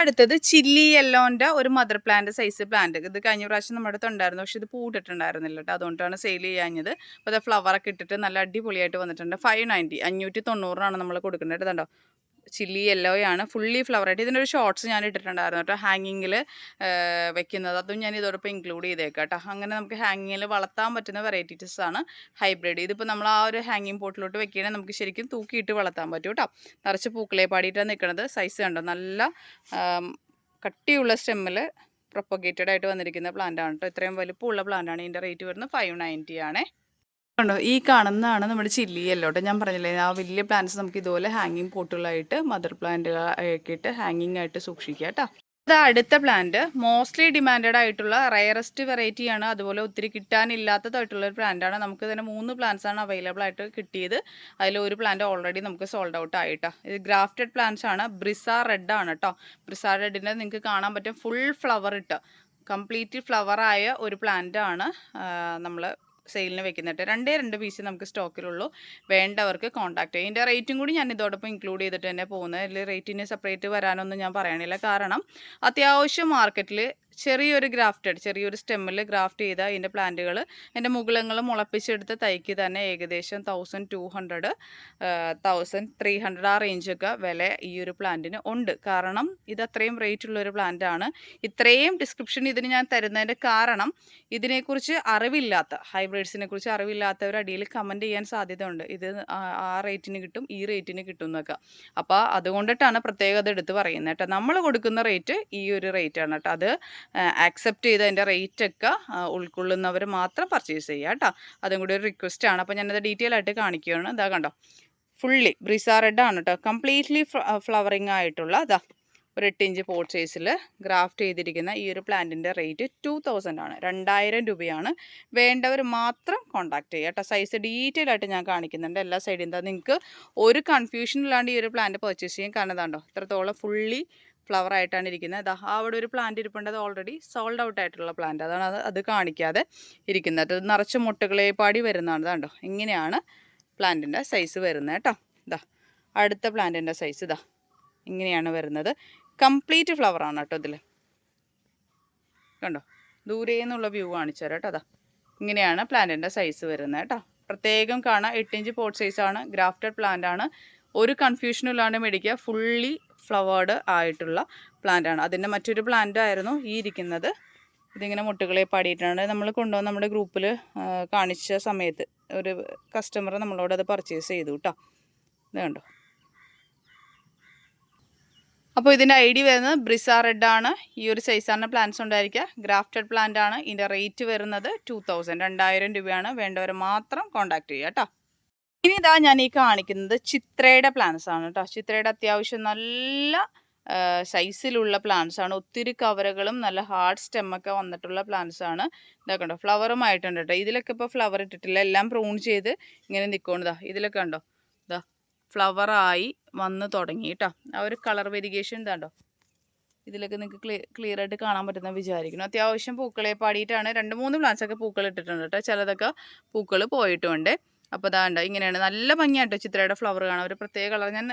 അടുത്തത് ചില്ലി യെല്ലോന്റെ ഒരു മദർ പ്ലാന്റ് സൈസ് പ്ലാന്റ് ഇത് കഴിഞ്ഞ പ്രാവശ്യം നമ്മുടെ അടുത്ത് ഉണ്ടായിരുന്നു. പക്ഷെ ഇത് പൂട്ടിട്ടുണ്ടായിരുന്നില്ല കേട്ടോ അതുകൊണ്ടാണ് സെയിൽ ചെയ്യാഞ്ഞത്. അപ്പോൾ അത് ഫ്ലവറൊക്കെ ഇട്ടിട്ട് നല്ല അടിപൊളിയായിട്ട് വന്നിട്ടുണ്ട്. ഫൈവ് നയന്റി അഞ്ഞൂറ്റി തൊണ്ണൂറിനാണ് നമ്മൾ കൊടുക്കുന്നത്. ഇതുണ്ടോ ചില്ലി യെല്ലോയാണ് ഫുള്ളി ഫ്ലവർ ആയിട്ട് ഇതിന്റെ ഒരു ഷോർട്സ് ഞാൻ ഇട്ടിട്ടുണ്ടായിരുന്നു കേട്ടോ ഹാങ്ങിങ്ങിൽ വെക്കുന്നത്. അതും ഞാൻ ഇതോടൊപ്പം ഇൻക്ലൂഡ് ചെയ്തേക്കാം കേട്ടോ അങ്ങനെ നമുക്ക് ഹാങ്ങിങ്ങിൽ വളർത്താൻ പറ്റുന്ന വെറൈറ്റീസ് ആണ് ഹൈബ്രിഡ് ഇതിപ്പോൾ നമ്മൾ ആ ഒരു ഹാങ്ങിങ് പോട്ടിലോട്ട് വെക്കുകയാണെങ്കിൽ നമുക്ക് ശരിക്കും തൂക്കിയിട്ട് വളർത്താൻ പറ്റും കേട്ടോ നിറച്ച് പൂക്കളെ പാടിയിട്ടാണ് നിൽക്കുന്നത് സൈസ് കണ്ടോ? നല്ല കട്ടിയുള്ള സ്റ്റെമ്മിൽ പ്രൊപ്പഗേറ്റഡ് ആയിട്ട് വന്നിരിക്കുന്ന പ്ലാന്റ് ആണ് കേട്ടോ ഇത്രയും വലുപ്പമുള്ള പ്ലാന്റ് ആണ്. ഇതിന്റെ റേറ്റ് വരുന്നത് ഫൈവ് നയന്റി ആണേ. ഉണ്ടോ? ഈ കാണുന്നതാണ് നമ്മുടെ ചില്ലി അല്ലോട്ടെ ഞാൻ പറഞ്ഞില്ലേ ആ വലിയ പ്ലാന്റ്സ് നമുക്ക് ഇതുപോലെ ഹാങ്ങിങ് പോട്ടുകളായിട്ട് മദർ പ്ലാന്റുകൾ ഇട്ട് ഹാങ്ങിങ് ആയിട്ട് സൂക്ഷിക്കുക കേട്ടോ. അടുത്ത പ്ലാന്റ് മോസ്റ്റ്ലി ഡിമാൻഡഡ് ആയിട്ടുള്ള റയറസ്റ്റ് വെറൈറ്റി ആണ്. അതുപോലെ ഒത്തിരി കിട്ടാനില്ലാത്തതായിട്ടുള്ള ഒരു പ്ലാന്റ് ആണ്. നമുക്ക് തന്നെ മൂന്ന് പ്ലാന്റ്സ് ആണ് അവൈലബിൾ ആയിട്ട് കിട്ടിയത്. അതിൽ ഒരു പ്ലാന്റ് ഓൾറെഡി നമുക്ക് സോൾഡ് ഔട്ട് ആയിട്ടോ. ഇത് ഗ്രാഫ്റ്റഡ് പ്ലാന്റ്സ് ആണ്. ബ്രിസ റെഡ് ആണ് കേട്ടോ ബ്രിസ റെഡിന്റെ നിങ്ങൾക്ക് കാണാൻ പറ്റും. ഫുൾ ഫ്ലവർ ഇട്ട്. കംപ്ലീറ്റ് ഫ്ലവർ ആയ ഒരു പ്ലാന്റ് ആണ് നമ്മൾ സെയിലിന് വെക്കുന്നുണ്ട്. രണ്ടേ രണ്ട് പീസ് നമുക്ക് സ്റ്റോക്കിലുള്ളൂ വേണ്ടവർക്ക് കോൺടാക്ട് ചെയ്യും. ഇതിന്റെ റേറ്റും കൂടി ഞാൻ ഇതോടൊപ്പം ഇൻക്ലൂഡ് ചെയ്തിട്ട് തന്നെ പോകുന്നത്. ഇതിൽ റേറ്റിന് സെപ്പറേറ്റ് വരാനൊന്നും ഞാൻ പറയണില്ല. കാരണം അത്യാവശ്യം മാർക്കറ്റിൽ ചെറിയൊരു ഗ്രാഫ്റ്റഡ് ചെറിയൊരു സ്റ്റെമ്മിൽ ഗ്രാഫ്റ്റ് ചെയ്ത ഇതിന്റെ പ്ലാന്റുകൾ എന്റെ മുകളങ്ങൾ മുളപ്പിച്ചെടുത്ത് തൈക്ക് തന്നെ ഏകദേശം thousand two hundred thousand three hundred ആ റേഞ്ചൊക്കെ വില ഈ ഒരു പ്ലാന്റിന് ഉണ്ട്. കാരണം ഇത് അത്രയും റേറ്റ് ഉള്ള ഒരു പ്ലാന്റ് ആണ്. ഇത്രയും ഡിസ്ക്രിപ്ഷൻ ഇതിന് ഞാൻ തരുന്നതിന്റെ കാരണം ഇതിനെക്കുറിച്ച് അറിവില്ലാത്ത ഹൈബ്രിഡ്സിനെ കുറിച്ച് അറിവില്ലാത്തവർ അടിയിൽ കമന്റ് ചെയ്യാൻ സാധ്യതയുണ്ട്. ഇത് ആ- റേറ്റിന് കിട്ടും ഈ റേറ്റിന് കിട്ടും എന്നൊക്കെ. അപ്പോൾ അതുകൊണ്ടിട്ടാണ് പ്രത്യേകത എടുത്ത് പറയുന്നത് കേട്ടോ. നമ്മൾ കൊടുക്കുന്ന റേറ്റ് ഈ ഒരു റേറ്റ് ആണ് കേട്ടോ. അത് ആക്സെപ്റ്റ് ചെയ്ത് അതിന്റെ റേറ്റൊക്കെ ഉൾക്കൊള്ളുന്നവർ മാത്രം പർച്ചേസ് ചെയ്യുക കേട്ടോ. അതും കൂടി ഒരു റിക്വസ്റ്റ് ആണ്. അപ്പോൾ ഞാനത് ഡീറ്റെയിൽ ആയിട്ട് കാണിക്കുകയാണ്. ഇതാ കണ്ടോ? ഫുള്ളി ബ്രിസ ആണ് കേട്ടോ. കംപ്ലീറ്റ്ലി ഫ്ലവറിങ് ആയിട്ടുള്ള അതാ ഒരു എട്ട് ഇഞ്ച് പോട്ട് സൈസിൽ ഗ്രാഫ്റ്റ് ചെയ്തിരിക്കുന്ന ഈ ഒരു പ്ലാന്റിന്റെ റേറ്റ് ടു തൗസൻഡ് ആണ്. രണ്ടായിരം രൂപയാണ്. വേണ്ടവർ മാത്രം കോൺടാക്ട് ചെയ്യുക കേട്ടോ. സൈസ് ഡീറ്റെയിൽ ആയിട്ട് ഞാൻ കാണിക്കുന്നുണ്ട്. എല്ലാ സൈഡിൽ നിന്ന് നിങ്ങൾക്ക് ഒരു കൺഫ്യൂഷൻ ഇല്ലാണ്ട് ഈ ഒരു പ്ലാന്റ് പർച്ചേസ് ചെയ്യാൻ കാരണം ഇതാണ്ടോ ഇത്രത്തോളം ഫുള്ളി ഫ്ലവർ ആയിട്ടാണ് ഇരിക്കുന്നത്. ദാ അവിടെ ഒരു പ്ലാന്റ് ഇരിപ്പുണ്ട്. അത് ഓൾറെഡി സോൾഡ് ഔട്ട് ആയിട്ടുള്ള പ്ലാന്റ് അതാണ് അത് അത് കാണിക്കാതെ ഇരിക്കുന്നത്. അത് നിറച്ച് മുട്ടുകളെ പാടി വരുന്നതാണ്. ഇതാണ്ടോ ഇങ്ങനെയാണ് പ്ലാന്റിന്റെ സൈസ് വരുന്നത് കേട്ടോ. ഇതാ അടുത്ത പ്ലാന്റിന്റെ സൈസ് ഇതാ ഇങ്ങനെയാണ് വരുന്നത്. കംപ്ലീറ്റ് ഫ്ലവർ ആണ് കേട്ടോ ഇതിൽ കണ്ടോ ദൂരെ നിന്നുള്ള വ്യൂ കാണിച്ചു തരാം കേട്ടോ. അതാ ഇങ്ങനെയാണ് പ്ലാന്റിന്റെ സൈസ് വരുന്നത് കേട്ടോ. പ്രത്യേകം കാണാം. എട്ട് ഇഞ്ച് പോട്ട് സൈസാണ് ഗ്രാഫ്റ്റഡ് പ്ലാന്റ് ആണ്. ഒരു കൺഫ്യൂഷനും ഇല്ലാണ്ട് മേടിക്കുക. ഫുള്ളി ഫ്ലവേർഡ് ആയിട്ടുള്ള പ്ലാന്റ് ആണ് അതിന്റെ മറ്റൊരു പ്ലാന്റ് ആയിരുന്നു ഈ ഇരിക്കുന്നത്. ഇതിങ്ങനെ മുട്ടുകളെ പാടിയിട്ടുണ്ട് നമ്മൾ കൊണ്ടുവന്ന് നമ്മുടെ ഗ്രൂപ്പിൽ കാണിച്ച സമയത്ത് ഒരു കസ്റ്റമർ നമ്മളോട് അത് പർച്ചേസ് ചെയ്തു കേട്ടോ ഇത് കണ്ടോ? അപ്പോൾ ഇതിന്റെ ഐ ഡി വരുന്നത് ബ്രിസ റെഡ് ആണ്. ഈ ഒരു സൈസാണ് പ്ലാന്റ്സ് ഉണ്ടായിരിക്കുക. ഗ്രാഫ്റ്റഡ് പ്ലാന്റ് ആണ്. ഇതിന്റെ റേറ്റ് വരുന്നത് ടു തൗസൻഡ് രണ്ടായിരം രൂപയാണ്. വേണ്ടവർ മാത്രം കോൺടാക്ട് ചെയ്യുക കേട്ടോ ഇനി ഇതാ ഞാൻ ഈ കാണിക്കുന്നത് ചിത്രയുടെ പ്ലാന്റ്സ് ആണ് കേട്ടോ ചിത്രയുടെ അത്യാവശ്യം നല്ല സൈസിലുള്ള പ്ലാന്റ്സ് ആണ്. ഒത്തിരി കവറുകളും നല്ല ഹാർഡ് സ്റ്റെമ്മൊക്കെ വന്നിട്ടുള്ള പ്ലാന്റ്സ് ആണ്. ഇതാ കണ്ടോ ഫ്ലവറും ആയിട്ടുണ്ട് കേട്ടോ ഇതിലൊക്കെ ഇപ്പോൾ ഫ്ലവർ ഇട്ടിട്ടില്ല. എല്ലാം പ്രൂൺ ചെയ്ത് ഇങ്ങനെ നിൽക്കുന്നതാ ഇതിലൊക്കെ ഉണ്ടോ ഇതാ ഫ്ലവറായി വന്ന് തുടങ്ങി കേട്ടോ ആ ഒരു കളർ വെരിഗേഷൻ ഇതാണ്ടോ ഇതിലൊക്കെ നിങ്ങൾക്ക് ക്ലിയർ ക്ലിയർ ആയിട്ട് കാണാൻ പറ്റുന്ന വിചാരിക്കുന്നു. അത്യാവശ്യം പൂക്കളെ പാടിയിട്ടാണ് രണ്ട് മൂന്ന് പ്ലാന്റ്സൊക്കെ പൂക്കൾ ഇട്ടിട്ടുണ്ട് കേട്ടോ ചിലതൊക്കെ പൂക്കൾ പോയിട്ടുമുണ്ട് അപ്പോൾ ഇതാണ്ട് ഇങ്ങനെയാണ്. നല്ല ഭംഗിയാട്ടോ ചിത്രയുടെ ഫ്ലവർ കാണാം ഒരു പ്രത്യേക കളർ ഞാൻ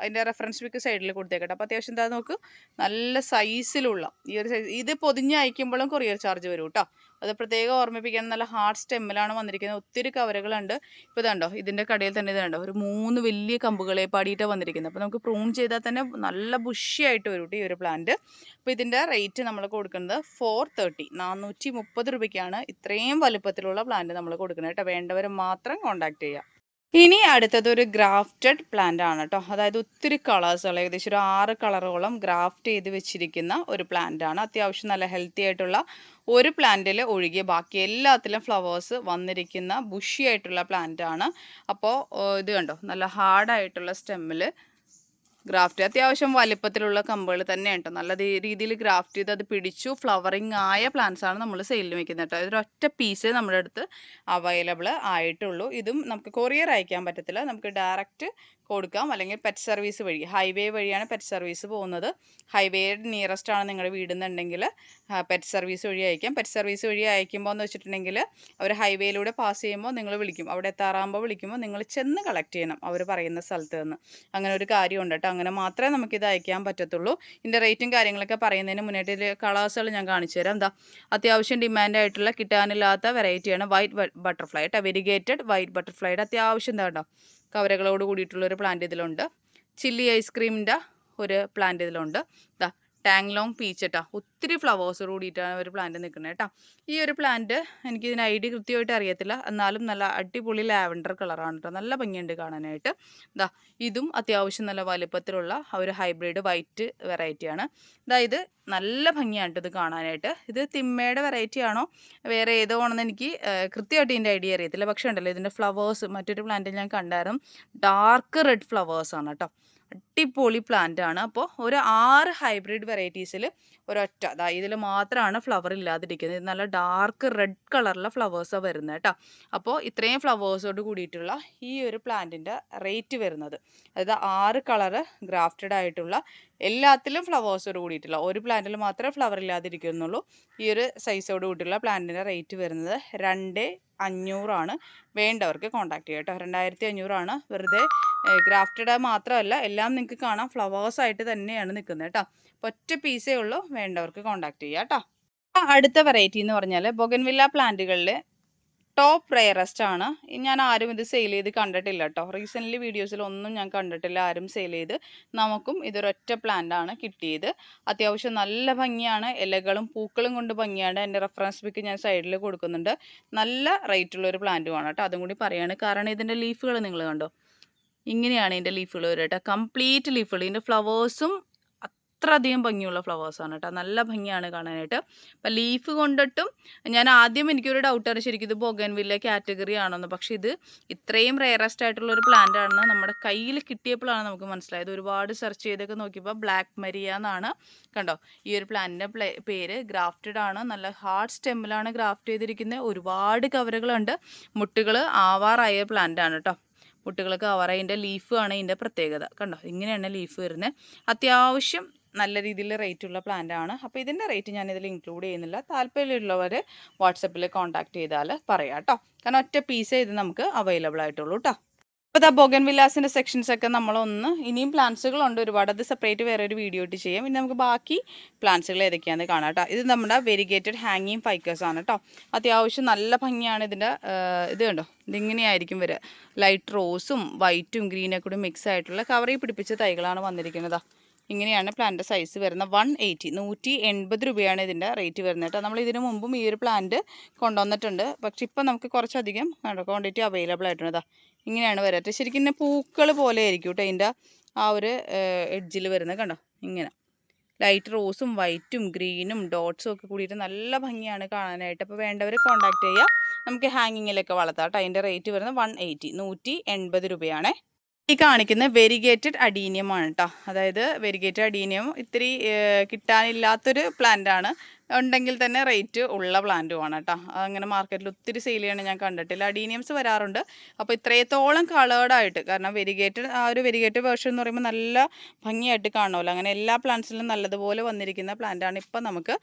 അതിന്റെ റെഫറൻസ് പിക്ക് സൈഡിൽ കൊടുത്തേക്കട്ടെ. അപ്പോൾ അത്യാവശ്യം എന്താ നോക്ക് നല്ല സൈസിലുള്ള ഈ ഒരു സൈസ് ഇത് പൊതിഞ്ഞ് അയക്കുമ്പോഴും കൊറിയർ ചാർജ് വരും കേട്ടോ അത് പ്രത്യേകം ഓർമ്മിപ്പിക്കാൻ നല്ല ഹാർഡ് സ്റ്റെമ്മിലാണ് വന്നിരിക്കുന്നത്. ഒത്തിരി കവറുകളുണ്ട്. ഇപ്പോൾ ഇതുണ്ടോ ഇതിന്റെ കടയിൽ തന്നെ ഇതുണ്ടോ ഒരു മൂന്ന് വലിയ കമ്പുകളെ പാടിയിട്ട് വന്നിരിക്കുന്നത്. അപ്പോൾ നമുക്ക് പ്രൂൺ ചെയ്താൽ തന്നെ നല്ല ബുഷിയായിട്ട് വരും ഈ ഒരു പ്ലാന്റ് അപ്പോൾ ഇതിന്റെ റേറ്റ് നമ്മൾ കൊടുക്കുന്നത് ഫോർ തേർട്ടി നാനൂറ്റി മുപ്പത് രൂപയ്ക്കാണ് ഇത്രയും വലുപ്പത്തിലുള്ള പ്ലാന്റ് നമ്മൾ കൊടുക്കുന്നത് കേട്ടോ വേണ്ടവർ മാത്രം കോൺടാക്ട് ചെയ്യുക ഇനി അടുത്തത് ഒരു ഗ്രാഫ്റ്റഡ് പ്ലാന്റ് ആണ് കേട്ടോ അതായത് ഒത്തിരി കളേഴ്സുകൾ ഏകദേശം ഒരു ആറ് കളറോളം ഗ്രാഫ്റ്റ് ചെയ്ത് വെച്ചിരിക്കുന്ന ഒരു പ്ലാന്റ് ആണ്. അത്യാവശ്യം നല്ല ഹെൽത്തി ആയിട്ടുള്ള ഒരു പ്ലാന്റിൽ ഒഴുകിയ ബാക്കി എല്ലാത്തിലും ഫ്ലവേഴ്സ് വന്നിരിക്കുന്ന ബുഷി ആയിട്ടുള്ള പ്ലാന്റ് ആണ്. അപ്പോൾ ഇത് കണ്ടോ? നല്ല ഹാർഡായിട്ടുള്ള സ്റ്റെമ്മിൽ ഗ്രാഫ്റ്റ് അത്യാവശ്യം വലിപ്പത്തിലുള്ള കമ്പുകൾ തന്നെയാണ് കേട്ടോ നല്ല രീതിയിൽ ഗ്രാഫ്റ്റ് ചെയ്ത് അത് പിടിച്ചു ഫ്ലവറിങ് ആയ പ്ലാന്റ്സ് ആണ് നമ്മൾ സെയിലിൽ വെക്കുന്നത് കേട്ടോ ഇതൊരൊറ്റ പീസ് നമ്മുടെ അടുത്ത് അവൈലബിൾ ആയിട്ടുള്ളൂ. ഇതും നമുക്ക് കൊറിയർ അയക്കാൻ പറ്റത്തില്ല. നമുക്ക് ഡയറക്റ്റ് കൊടുക്കാം. അല്ലെങ്കിൽ പെറ്റ് സർവീസ് വഴി ഹൈവേ വഴിയാണ് പെറ്റ് സർവീസ് പോകുന്നത്. ഹൈവേ നിയറസ്റ്റ് ആണ് നിങ്ങളുടെ വീടുന്നുണ്ടെങ്കിൽ പെറ്റ് സർവീസ് വഴി അയക്കാം. പെറ്റ് സർവീസ് വഴി അയക്കുമ്പോൾ എന്ന് വെച്ചിട്ടുണ്ടെങ്കിൽ അവർ ഹൈവേയിലൂടെ പാസ് ചെയ്യുമ്പോൾ നിങ്ങൾ വിളിക്കും. അവിടെ എത്താറാകുമ്പോൾ വിളിക്കുമ്പോൾ നിങ്ങൾ ചെന്ന് കളക്ട് ചെയ്യണം. അവർ പറയുന്ന സ്ഥലത്ത് നിന്ന്. അങ്ങനെ ഒരു കാര്യമുണ്ട് കേട്ടോ അങ്ങനെ മാത്രമേ നമുക്കിത് അയക്കാൻ പറ്റത്തുള്ളൂ. ഇതിന്റെ റേറ്റും കാര്യങ്ങളൊക്കെ പറയുന്നതിന് മുന്നേറ്റ് ഇതിൽ കളേഴ്സുകൾ ഞാൻ കാണിച്ചു തരാം. എന്താ അത്യാവശ്യം ഡിമാൻഡ് ആയിട്ടുള്ള കിട്ടാനില്ലാത്ത വെറൈറ്റിയാണ് വൈറ്റ് ബട്ടർഫ്ലൈ കേട്ടോ വെരിഗേറ്റഡ് വൈറ്റ് ബട്ടർഫ്ലൈയുടെ അത്യാവശ്യം എന്താ കവരകളോട് കൂടിയിട്ടുള്ള ഒരു പ്ലാന്റ് ഇതിലുണ്ട്. ചില്ലി ഐസ്ക്രീമിന്റെ ഒരു പ്ലാന്റ് ഇതിലുണ്ട്. ദാ ടാങ്ലോങ് പീച്ച് കേട്ടോ ഒത്തിരി ഫ്ലവേഴ്സ് കൂടിയിട്ടാണ് ഒരു പ്ലാന്റ് നിൽക്കുന്നത് കേട്ടോ ഈ ഒരു പ്ലാന്റ് എനിക്ക് ഇതിന് ഐ ഡി കൃത്യമായിട്ട് അറിയത്തില്ല. എന്നാലും നല്ല അടിപൊളി ലാവൻഡർ കളറാണ് കേട്ടോ നല്ല ഭംഗിയുണ്ട് കാണാനായിട്ട്. ഇതാ ഇതും അത്യാവശ്യം നല്ല വലുപ്പത്തിലുള്ള ഒരു ഹൈബ്രിഡ് വൈറ്റ് വെറൈറ്റിയാണ് ഇത് നല്ല ഭംഗിയാണ് ഇത് കാണാനായിട്ട്. ഇത് തിമ്മയുടെ വെറൈറ്റി ആണോ? വേറെ ഏതോ ആണെന്ന് എനിക്ക് കൃത്യമായിട്ട് ഇതിന്റെ ഐഡിയ അറിയത്തില്ല. പക്ഷേ ഉണ്ടല്ലോ ഇതിന്റെ ഫ്ലവേഴ്സ് മറ്റൊരു പ്ലാന്റിൽ ഞാൻ കണ്ടായിരുന്നു. ഡാർക്ക് റെഡ് ഫ്ലവേഴ്സാണ് കേട്ടോ അടിപൊളി പ്ലാന്റ് ആണ്. അപ്പോൾ ഒരു ആറ് ഹൈബ്രിഡ് വെറൈറ്റീസിൽ ഒരൊറ്റ അതാ ഇതിൽ മാത്രമാണ് ഫ്ലവർ ഇല്ലാതിരിക്കുന്നത്. ഇത് നല്ല ഡാർക്ക് റെഡ് കളറിലെ ഫ്ലവേഴ്സാണ് വരുന്നത് കേട്ടോ അപ്പോൾ ഇത്രയും ഫ്ലവേഴ്സോട് കൂടിയിട്ടുള്ള ഈ ഒരു പ്ലാന്റിന്റെ റേറ്റ് വരുന്നത്. അതായത് ആറ് കളറ് ഗ്രാഫ്റ്റഡ് ആയിട്ടുള്ള എല്ലാത്തിലും ഫ്ലവേഴ്സോട് കൂടിയിട്ടുള്ള ഒരു പ്ലാന്റിൽ മാത്രമേ ഫ്ലവർ ഇല്ലാതിരിക്കുന്നുള്ളൂ. ഈ ഒരു സൈസോട് കൂടിയുള്ള പ്ലാന്റിന്റെ റേറ്റ് വരുന്നത് രണ്ട് അഞ്ഞൂറാണ്. വേണ്ടവർക്ക് കോൺടാക്ട് ചെയ്യാം കേട്ടോ. രണ്ടായിരത്തി അഞ്ഞൂറാണ്. വെറുതെ ഗ്രാഫ്റ്റഡ് മാത്രമല്ല എല്ലാം നിങ്ങൾക്ക് കാണാം. ഫ്ലവേഴ്സ് ആയിട്ട് തന്നെയാണ് നിൽക്കുന്നത് കേട്ടോ. അപ്പോൾ ഒറ്റ പീസേ ഉള്ളൂ. വേണ്ടവർക്ക് കോൺടാക്ട് ചെയ്യാം കേട്ടോ. അടുത്ത വെറൈറ്റി എന്ന് പറഞ്ഞാൽ ബൊഗൻവില്ല പ്ലാന്റുകളിൽ ടോപ്പ് റയറസ്റ്റ് ആണ്. ഞാൻ ആരും ഇത് സെയിൽ ചെയ്ത് കണ്ടിട്ടില്ല കേട്ടോ റീസെന്റ്ലി വീഡിയോസിൽ ഒന്നും ഞാൻ കണ്ടിട്ടില്ല ആരും സെയിൽ ചെയ്ത്. നമുക്കും ഇതൊരൊറ്റ പ്ലാന്റ് ആണ് കിട്ടിയത്. അത്യാവശ്യം നല്ല ഭംഗിയാണ്. ഇലകളും പൂക്കളും കൊണ്ട് ഭംഗിയാണ്. എന്റെ റെഫറൻസ് പിക്ക് ഞാൻ സൈഡിൽ കൊടുക്കുന്നുണ്ട്. നല്ല റേറ്റുള്ള ഒരു പ്ലാന്റുമാണ് കേട്ടോ അതും കൂടി പറയുകയാണ് കാരണം ഇതിന്റെ ലീഫുകൾ നിങ്ങൾ കണ്ടോ? ഇങ്ങനെയാണ് ഇതിന്റെ ലീഫുകൾ വരിക കേട്ടോ കംപ്ലീറ്റ് ലീഫുകൾ ഇതിന്റെ ഫ്ലവേഴ്സും അത്രയധികം ഭംഗിയുള്ള ഫ്ലവേഴ്സാണ് കേട്ടോ നല്ല ഭംഗിയാണ് കാണാനായിട്ട്. അപ്പം ലീഫ് കൊണ്ടിട്ടും ഞാൻ ആദ്യം എനിക്കൊരു ഡൗട്ടാണ് ശരിക്കും ഇത് ബൊഗൻവില്ല കാറ്റഗറി ആണെന്ന്. പക്ഷേ ഇത് ഇത്രയും റെയറസ്റ്റ് ആയിട്ടുള്ള ഒരു പ്ലാന്റ് ആണെന്ന് നമ്മുടെ കയ്യിൽ കിട്ടിയപ്പോഴാണ് നമുക്ക് മനസ്സിലായത്. ഒരുപാട് സെർച്ച് ചെയ്തൊക്കെ നോക്കിയപ്പോൾ ബ്ലാക്ക് മരിയ എന്നാണ്. കണ്ടോ? ഈ ഒരു പ്ലാന്റിന്റെ പേര് ഗ്രാഫ്റ്റഡ് ആണ്. നല്ല ഹാർഡ് സ്റ്റെമ്മിലാണ് ഗ്രാഫ്റ്റ് ചെയ്തിരിക്കുന്നത് ഒരുപാട് കവറുകളുണ്ട്. മുട്ടുകൾ ആവാറായ പ്ലാന്റ് ആണ് കേട്ടോ മുട്ടുകളൊക്കെ അതിന്റെ ലീഫ് ആണ് ഇതിന്റെ പ്രത്യേകത. കണ്ടോ? ഇങ്ങനെയാണ് ലീഫ് വരുന്നത് അത്യാവശ്യം നല്ല രീതിയിൽ റേറ്റ് ഉള്ള പ്ലാന്റ് ആണ്. അപ്പോൾ ഇതിന്റെ റേറ്റ് ഞാൻ ഇതിൽ ഇൻക്ലൂഡ് ചെയ്യുന്നില്ല താല്പര്യമുള്ളവർ വാട്സപ്പിൽ കോൺടാക്ട് ചെയ്താൽ പറയാം കേട്ടോ കാരണം ഒറ്റ പീസേ ഇത് നമുക്ക് അവൈലബിൾ ആയിട്ടുള്ളൂ കേട്ടോ അപ്പോൾ ദാ ബോഗൻ വില്ലാസിന്റെ സെക്ഷൻസൊക്കെ നമ്മളൊന്ന് ഇനിയും പ്ലാന്റ്സുകളുണ്ട് ഒരുപാട്. അത് സെപ്പറേറ്റ് വേറെ ഒരു വീഡിയോ ഇട്ട് ചെയ്യാം. ഇനി നമുക്ക് ബാക്കി പ്ലാന്റ്സുകൾ ഏതൊക്കെയാണെന്ന് കാണാം കേട്ടോ ഇത് നമ്മുടെ വെരിഗേറ്റഡ് ഹാങ്ങിങ് ഫൈക്കേഴ്സ് ആണ് കേട്ടോ അത്യാവശ്യം നല്ല ഭംഗിയാണ് ഇതിന്റെ ഇത് കണ്ടോ? ഇതിങ്ങനെയായിരിക്കും വരിക ലൈറ്റ് റോസും വൈറ്റും ഗ്രീനൊക്കെ കൂടി മിക്സ് ആയിട്ടുള്ള കവറിൽ പിടിപ്പിച്ച തൈകളാണ് വന്നിരിക്കുന്നത് ഇങ്ങനെയാണ് പ്ലാന്റ് സൈസ് വരുന്നത്. വൺ എയ്റ്റി നൂറ്റി എൺപത് രൂപയാണ് ഇതിന്റെ റേറ്റ് വരുന്നത് കേട്ടോ. നമ്മൾ ഇതിനു മുമ്പും ഈ ഒരു പ്ലാന്റ് കൊണ്ടുവന്നിട്ടുണ്ട്. പക്ഷെ ഇപ്പം നമുക്ക് കുറച്ചധികം ക്വാണ്ടിറ്റി അവൈലബിൾ ആയിട്ടുണ്ട്. ഇതാ ഇങ്ങനെയാണ് വരാറ് ശരിക്കും ഇന്നെ പൂക്കൾ പോലെ ആയിരിക്കും കേട്ടോ അതിന്റെ ആ ഒരു എഡ്ജിൽ വരുന്നത് കണ്ടോ? ഇങ്ങനെ. ലൈറ്റ് റോസും വൈറ്റും ഗ്രീനും ഡോട്ട്സും ഒക്കെ കൂടിയിട്ട് നല്ല ഭംഗിയാണ് കാണാനായിട്ട്. അപ്പോൾ വേണ്ടവർ കോൺടാക്ട് ചെയ്യുക. നമുക്ക് ഹാങ്ങിങ്ങിലൊക്കെ വളർത്താം കേട്ടോ. അതിന്റെ റേറ്റ് വരുന്നത് വൺ എയ്റ്റി നൂറ്റി എൺപത് രൂപയാണേ. ഈ കാണിക്കുന്ന വെരിഗേറ്റഡ് അഡീനിയം ആണ് കേട്ടോ അതായത് വെരിഗേറ്റഡ് അഡീനിയം ഇത്തിരി കിട്ടാനില്ലാത്തൊരു പ്ലാന്റ് ആണ്. ഉണ്ടെങ്കിൽ തന്നെ റേറ്റ് ഉള്ള പ്ലാന്റുമാണ് കേട്ടോ അങ്ങനെ മാർക്കറ്റിൽ ഒത്തിരി സെയിൽ ചെയ്യണ ഞാൻ കണ്ടിട്ടില്ല. അഡീനിയംസ് വരാറുണ്ട്. അപ്പോൾ ഇത്രയത്തോളം കളേർഡായിട്ട് കാരണം വെരിഗേറ്റഡ് ആ ഒരു വെരിഗേറ്റഡ് വേർഷൻ എന്ന് പറയുമ്പോൾ നല്ല ഭംഗിയായിട്ട് കാണുമല്ലോ. അങ്ങനെ എല്ലാ പ്ലാന്റ്സിലും നല്ലതുപോലെ വന്നിരിക്കുന്ന പ്ലാന്റാണ് ഇപ്പം നമുക്ക്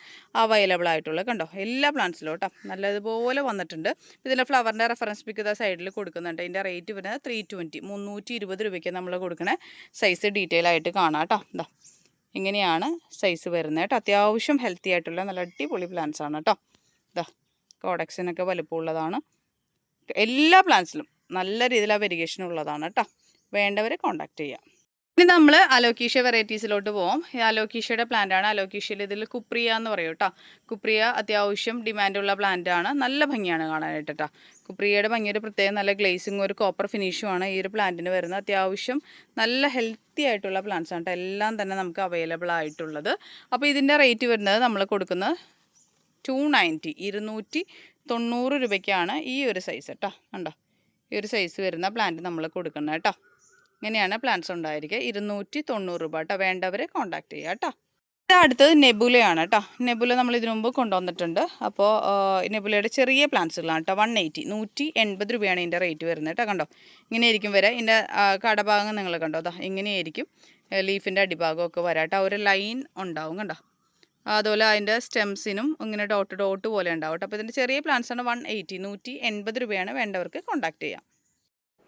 അവൈലബിൾ ആയിട്ടുള്ളത്. കണ്ടോ? എല്ലാ പ്ലാന്റ്സിലും കേട്ടോ നല്ലതുപോലെ വന്നിട്ടുണ്ട്. ഇതിന്റെ ഫ്ലവറിന്റെ റെഫറൻസ് പിക്ക് ഇതാ സൈഡിൽ കൊടുക്കുന്നുണ്ട്. ഇതിന്റെ റേറ്റ് വരുന്നത് ത്രീ ട്വന്റി മുന്നൂറ്റി ഇരുപത് രൂപയ്ക്ക് നമ്മൾ കൊടുക്കണ. സൈസ് ഡീറ്റെയിൽ ആയിട്ട് കാണാം കേട്ടോ എന്താ ഇങ്ങനെയാണ് സൈസ് വരുന്നത് കേട്ടോ. അത്യാവശ്യം ഹെൽത്തി ആയിട്ടുള്ള നല്ല അടിപൊളി പ്ലാന്റ്സ് ആണ് കേട്ടോ. ഇതാ കോഡക്സിനൊക്കെ വലുപ്പമുള്ളതാണ് എല്ലാ പ്ലാന്റ്സിലും നല്ല രീതിയിൽ ആ വെരിഗേഷൻ ഉള്ളതാണ് കേട്ടോ. വേണ്ടവരെ കോണ്ടാക്ട് ചെയ്യാം. ഇനി നമ്മൾ അലോക്കീഷ്യ വെറൈറ്റീസിലോട്ട് പോവും. ഈ അലോക്കീഷ്യയുടെ പ്ലാന്റ് ആണ്. അലോക്കീഷ്യയിൽ ഇതിൽ കുപ്രിയ എന്ന് പറയും കേട്ടോ കുപ്രിയ അത്യാവശ്യം ഡിമാൻഡുള്ള പ്ലാന്റ് ആണ്. നല്ല ഭംഗിയാണ് കാണാനായിട്ട് കേട്ടോ കുപ്രിയയുടെ ഭംഗി ഒരു പ്രത്യേകം നല്ല ഗ്ലേസിങ്ങും ഒരു കോപ്പർ ഫിനിഷുമാണ് ഈ ഒരു പ്ലാന്റിന് വരുന്നത്. അത്യാവശ്യം നല്ല ഹെൽത്തി ആയിട്ടുള്ള പ്ലാന്റ്സ് ആണ് കേട്ടോ എല്ലാം തന്നെ നമുക്ക് അവൈലബിൾ ആയിട്ടുള്ളത്. അപ്പോൾ ഇതിന്റെ റേറ്റ് വരുന്നത് നമ്മൾ കൊടുക്കുന്നത് ടു നയന്റി ഇരുന്നൂറ്റി തൊണ്ണൂറ് രൂപയ്ക്കാണ് ഈ ഒരു സൈസ് കേട്ടോ കണ്ടോ? ഈ ഒരു സൈസ് വരുന്ന പ്ലാന്റ് നമ്മൾ കൊടുക്കുന്നത് കേട്ടോ ഇങ്ങനെയാണ് പ്ലാൻസ് ഉണ്ടായിരിക്കുക. ഇരുന്നൂറ്റി തൊണ്ണൂറ് രൂപ കേട്ടോ വേണ്ടവരെ കോൺടാക്ട് ചെയ്യുക കേട്ടോ അടുത്തത് നെബുലയാണ് കേട്ടോ നെബുല നമ്മൾ ഇതിനു മുമ്പ് കൊണ്ടുവന്നിട്ടുണ്ട്. അപ്പോൾ നെബുലയുടെ ചെറിയ പ്ലാന്റ്സുകളാണ് കേട്ടോ വൺ എയ്റ്റി നൂറ്റി എൺപത് രൂപയാണ് ഇതിന്റെ റേറ്റ് വരുന്നത് കേട്ടോ കണ്ടോ? ഇങ്ങനെ ആയിരിക്കും വരെ ഇതിന്റെ കടഭാഗം നിങ്ങൾ കണ്ടോ? അതാ ഇങ്ങനെയായിരിക്കും ലീഫിന്റെ അടിഭാഗമൊക്കെ വരാം കേട്ടോ ഒരു ലൈൻ ഉണ്ടാവും കണ്ടോ? അതുപോലെ അതിന്റെ സ്റ്റെംസിനും ഇങ്ങനെ ഡോട്ട് ഡോട്ട് പോലെ ഉണ്ടാവും കേട്ടോ അപ്പോൾ ഇതിന്റെ ചെറിയ പ്ലാന്റ്സ് ആണ് വൺ എയ്റ്റി നൂറ്റി എൺപത് രൂപയാണ് വേണ്ടവർക്ക് കോൺടാക്ട് ചെയ്യാം.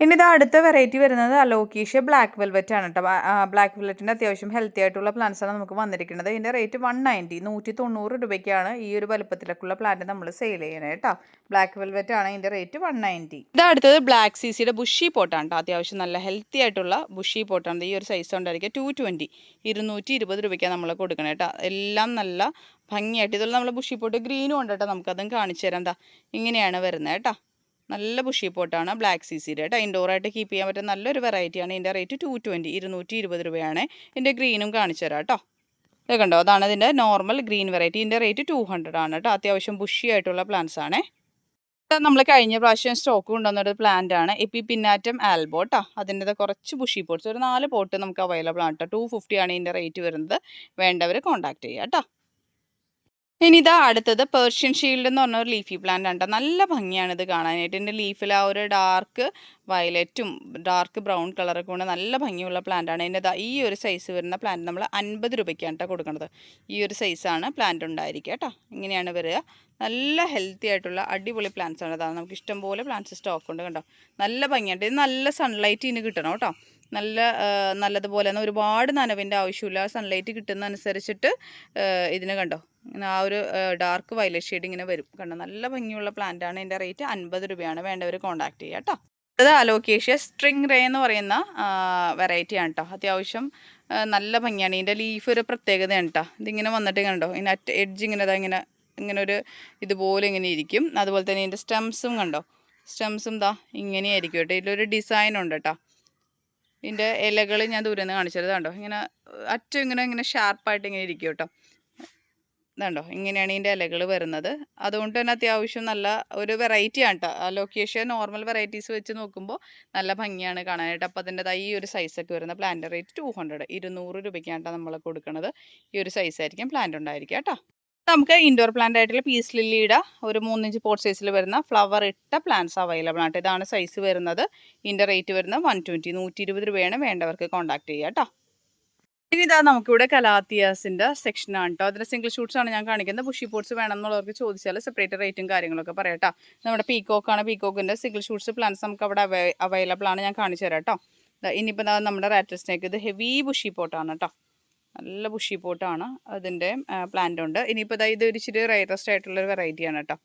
ഇനി ഇത് അടുത്ത വെറൈറ്റി വരുന്നത് അലോക്കീഷ്യ ബ്ലാക്ക് വെൽവെറ്റ് ആണ് കേട്ടോ. ബ്ലാക്ക് വെൽവെറ്റിന്റെ അത്യാവശ്യം ഹെൽത്തി ആയിട്ടുള്ള പ്ലാന്റ്സ് ആണ് നമുക്ക് വന്നിരിക്കുന്നത്. ഇതിന്റെ റേറ്റ് വൺ നയന്റി നൂറ്റി തൊണ്ണൂറ് രൂപയ്ക്കാണ് ഈ ഒരു വലുപ്പത്തിലേക്കുള്ള പ്ലാന്റ് നമ്മൾ സെയിൽ ചെയ്യുന്നത് കേട്ടോ. ബ്ലാക്ക് വെൽവെറ്റ് ആണ് ഇതിന്റെ റേറ്റ് വൺ നയന്റി ഇത് അടുത്തത് ബ്ലാക്ക് സീസിയുടെ ബുഷി പോട്ടാണ് കേട്ടോ. അത്യാവശ്യം നല്ല ഹെൽത്തി ആയിട്ടുള്ള ബുഷി പോട്ടാണ് ഈ ഒരു സൈസ് ഉണ്ടായിരിക്കുക ടു ട്വന്റി ഇരുന്നൂറ്റി ഇരുപത് രൂപയ്ക്കാണ് നമ്മൾ കൊടുക്കുന്നത് കേട്ടോ. എല്ലാം നല്ല ഭംഗിയായിട്ട് ഇതുപോലെ നമ്മൾ ബുഷി പോട്ട് ഗ്രീനും ഉണ്ട് കേട്ടോ നമുക്കതും കാണിച്ചു തരാം എന്താ ഇങ്ങനെയാണ് വരുന്നത് കേട്ടോ. നല്ല ബുഷി പോട്ടാണ്. ബ്ലാക്ക് സി സിയുടെ കേട്ടോ ഇൻഡോറായിട്ട് കീപ്പ് ചെയ്യാൻ പറ്റുന്ന നല്ലൊരു വെറൈറ്റിയാണ് ഇതിന്റെ റേറ്റ് ടു ട്വന്റി ഇരുന്നൂറ്റി ഇരുപത് രൂപയാണ്. ഇതിന്റെ ഗ്രീനും കാണിച്ചു തരാം കേട്ടോ ഇത് കണ്ടോ? അതാണ് ഇതിന്റെ നോർമൽ ഗ്രീൻ വെറൈറ്റി ഇതിന്റെ റേറ്റ് ടു ഹൺഡ്രഡ് ആണ് കേട്ടോ അത്യാവശ്യം ബുഷി ആയിട്ടുള്ള പ്ലാന്റ്സ് ആണ്. നമ്മൾ കഴിഞ്ഞ പ്രാവശ്യം സ്റ്റോക്ക് കൊണ്ടുവന്നൊരു പ്ലാന്റ് ആണ്. എപ്പി പിന്നാറ്റം ആൽബോ കേട്ടോ അതിന്റെ കുറച്ച് ബുഷി പോട്ട്സ് ഒരു നാല് പോട്ട് നമുക്ക് അവൈലബിൾ ആണ് കേട്ടോ ടു ഫിഫ്റ്റി ആണ് ഇതിന്റെ റേറ്റ് വരുന്നത്. വേണ്ടവർ കോൺടാക്ട് ചെയ്യാം കേട്ടോ ഇനി ഇതാ അടുത്തത് പേർഷ്യൻ ഷീൽഡ് എന്ന് പറഞ്ഞ ഒരു ലീഫി പ്ലാന്റ് ആണ് നല്ല ഭംഗിയാണ് ഇത് കാണാനായിട്ട്. എന്റെ ലീഫിൽ ആ ഒരു ഡാർക്ക് വയലറ്റും ഡാർക്ക് ബ്രൗൺ കളറൊക്കെ കൊണ്ട് നല്ല ഭംഗിയുള്ള പ്ലാന്റ് ആണ്. ഇതിന്റെ ഈ ഒരു സൈസ് വരുന്ന പ്ലാന്റ് നമ്മൾ അൻപത് രൂപയ്ക്കാണ് കേട്ടോ കൊടുക്കുന്നത് ഈ ഒരു സൈസാണ് പ്ലാന്റ് ഉണ്ടായിരിക്കുക കേട്ടോ ഇങ്ങനെയാണ് വരിക. നല്ല ഹെൽത്തി ആയിട്ടുള്ള അടിപൊളി പ്ലാന്റ്സ് ആണ്. അതാണ് നമുക്ക് ഇഷ്ടംപോലെ പ്ലാന്റ്സ് സ്റ്റോക്ക് ഉണ്ട് കണ്ടോ? നല്ല ഭംഗിയുണ്ട് ഇത് നല്ല സൺലൈറ്റ് ഇനി കിട്ടണം കേട്ടോ നല്ല നല്ലതുപോലെ തന്നെ ഒരുപാട് നനവിന്റെ ആവശ്യമില്ല. സൺലൈറ്റ് കിട്ടുന്ന അനുസരിച്ചിട്ട് ഇതിന് കണ്ടോ? ആ ഒരു ഡാർക്ക് വയലറ്റ് ഷെയ്ഡ് ഇങ്ങനെ വരും. കണ്ടോ? നല്ല ഭംഗിയുള്ള പ്ലാന്റ് ആണ്. ഇതിന്റെ റേറ്റ് അൻപത് രൂപയാണ്. വേണ്ടവർ കോൺടാക്ട് ചെയ്യുക കേട്ടോ. അത് അലോക്കേഷ്യ സ്ട്രിങ് റേ എന്ന് പറയുന്ന വെറൈറ്റി ആണ് കേട്ടോ. അത്യാവശ്യം നല്ല ഭംഗിയാണ്. ഇതിന്റെ ലീഫ് ഒരു പ്രത്യേകതയാണ് കേട്ടോ. ഇതിങ്ങനെ വന്നിട്ട് കണ്ടോ? ഇതിന്റെ അറ്റ് എഡ്ജ് ഇങ്ങനെ ഇങ്ങനെ ഇങ്ങനെ ഒരു ഇതുപോലെ ഇങ്ങനെ ഇരിക്കും. അതുപോലെ തന്നെ ഇതിന്റെ സ്റ്റെംസും കണ്ടോ? സ്റ്റെംസും ദാ ഇങ്ങനെയായിരിക്കും കേട്ടോ. ഇതിലൊരു ഡിസൈൻ ഉണ്ട് കേട്ടോ. ഇതിന്റെ ഇലകൾ ഞാൻ ദൂരെ നിന്ന് കാണിച്ചത് കണ്ടോ? ഇങ്ങനെ അറ്റം ഇങ്ങനെ ഇങ്ങനെ ഷാർപ്പായിട്ട് ഇങ്ങനെ ഇരിക്കും കേട്ടോ. ഇതുണ്ടോ ഇങ്ങനെയാണ് ഇതിന്റെ ഇലകൾ വരുന്നത്. അതുകൊണ്ട് തന്നെ അത്യാവശ്യം നല്ല ഒരു വെറൈറ്റി ആണ് കേട്ടോ. ലൊക്കേഷൻ നോർമൽ വെറൈറ്റീസ് വെച്ച് നോക്കുമ്പോൾ നല്ല ഭംഗിയാണ് കാണാനായിട്ട്. അപ്പോൾ അതിന്റെതായി ഈ ഒരു സൈസൊക്കെ വരുന്ന പ്ലാന്റ് റേറ്റ് ടു ഹൺഡ്രഡ് ഇരുന്നൂറ് രൂപയ്ക്കാണ് കേട്ടോ നമ്മൾ കൊടുക്കുന്നത് ഈ ഒരു സൈസായിരിക്കും പ്ലാന്റ് ഉണ്ടായിരിക്കുക കേട്ടോ. നമുക്ക് ഇൻഡോർ പ്ലാന്റ് ആയിട്ടുള്ള പീസ് ലില്ലിയുടെ ഒരു മൂന്നിഞ്ച് പോട്ട് സൈസിൽ വരുന്ന ഫ്ലവർ ഇട്ട പ്ലാന്റ്സ് അവൈലബിൾ ആണ് ഇതാണ് സൈസ് വരുന്നത്. ഇതിന്റെ റേറ്റ് വരുന്നത് വൺ ട്വന്റി നൂറ്റി ഇരുപത് രൂപയാണ്. വേണ്ടവർക്ക് കോൺടാക്ട് ചെയ്യുക കേട്ടോ ഇനി ഇതാ നമുക്കിവിടെ കലാത്തിയാസിന്റെ സെക്ഷനാണ് കേട്ടോ അതിന്റെ സിംഗിൾ ഷൂട്ട്സ് ആണ് ഞാൻ കാണിക്കുന്നത്. ബുഷി പോട്ട്സ് വേണം എന്നുള്ളവർക്ക് ചോദിച്ചാൽ സെപ്പറേറ്റ് റേറ്റും കാര്യങ്ങളൊക്കെ പറയാം കേട്ടോ നമ്മുടെ പീക്കോക്കാണ് പീക്കോക്കിന്റെ സിംഗിൾ ഷൂട്ട്സ് പ്ലാന്റ്സ് നമുക്ക് അവിടെ അവൈലബിൾ ആണ് ഞാൻ കാണിച്ചു തരാം കേട്ടോ ഇനിയിപ്പോൾ നമ്മുടെ റാറ്റൽ ഇത് ഹെവി ബുഷി പോട്ടാണ് കേട്ടോ നല്ല ബുഷി പോട്ടാണ്. അതിന്റെ പ്ലാന്റ് ഉണ്ട്. ഇനിയിപ്പോൾ ഇത് ഒരു ഇച്ചിരി റൈറസ്റ്റ് ആയിട്ടുള്ളൊരു വെറൈറ്റിയാണ് കേട്ടോ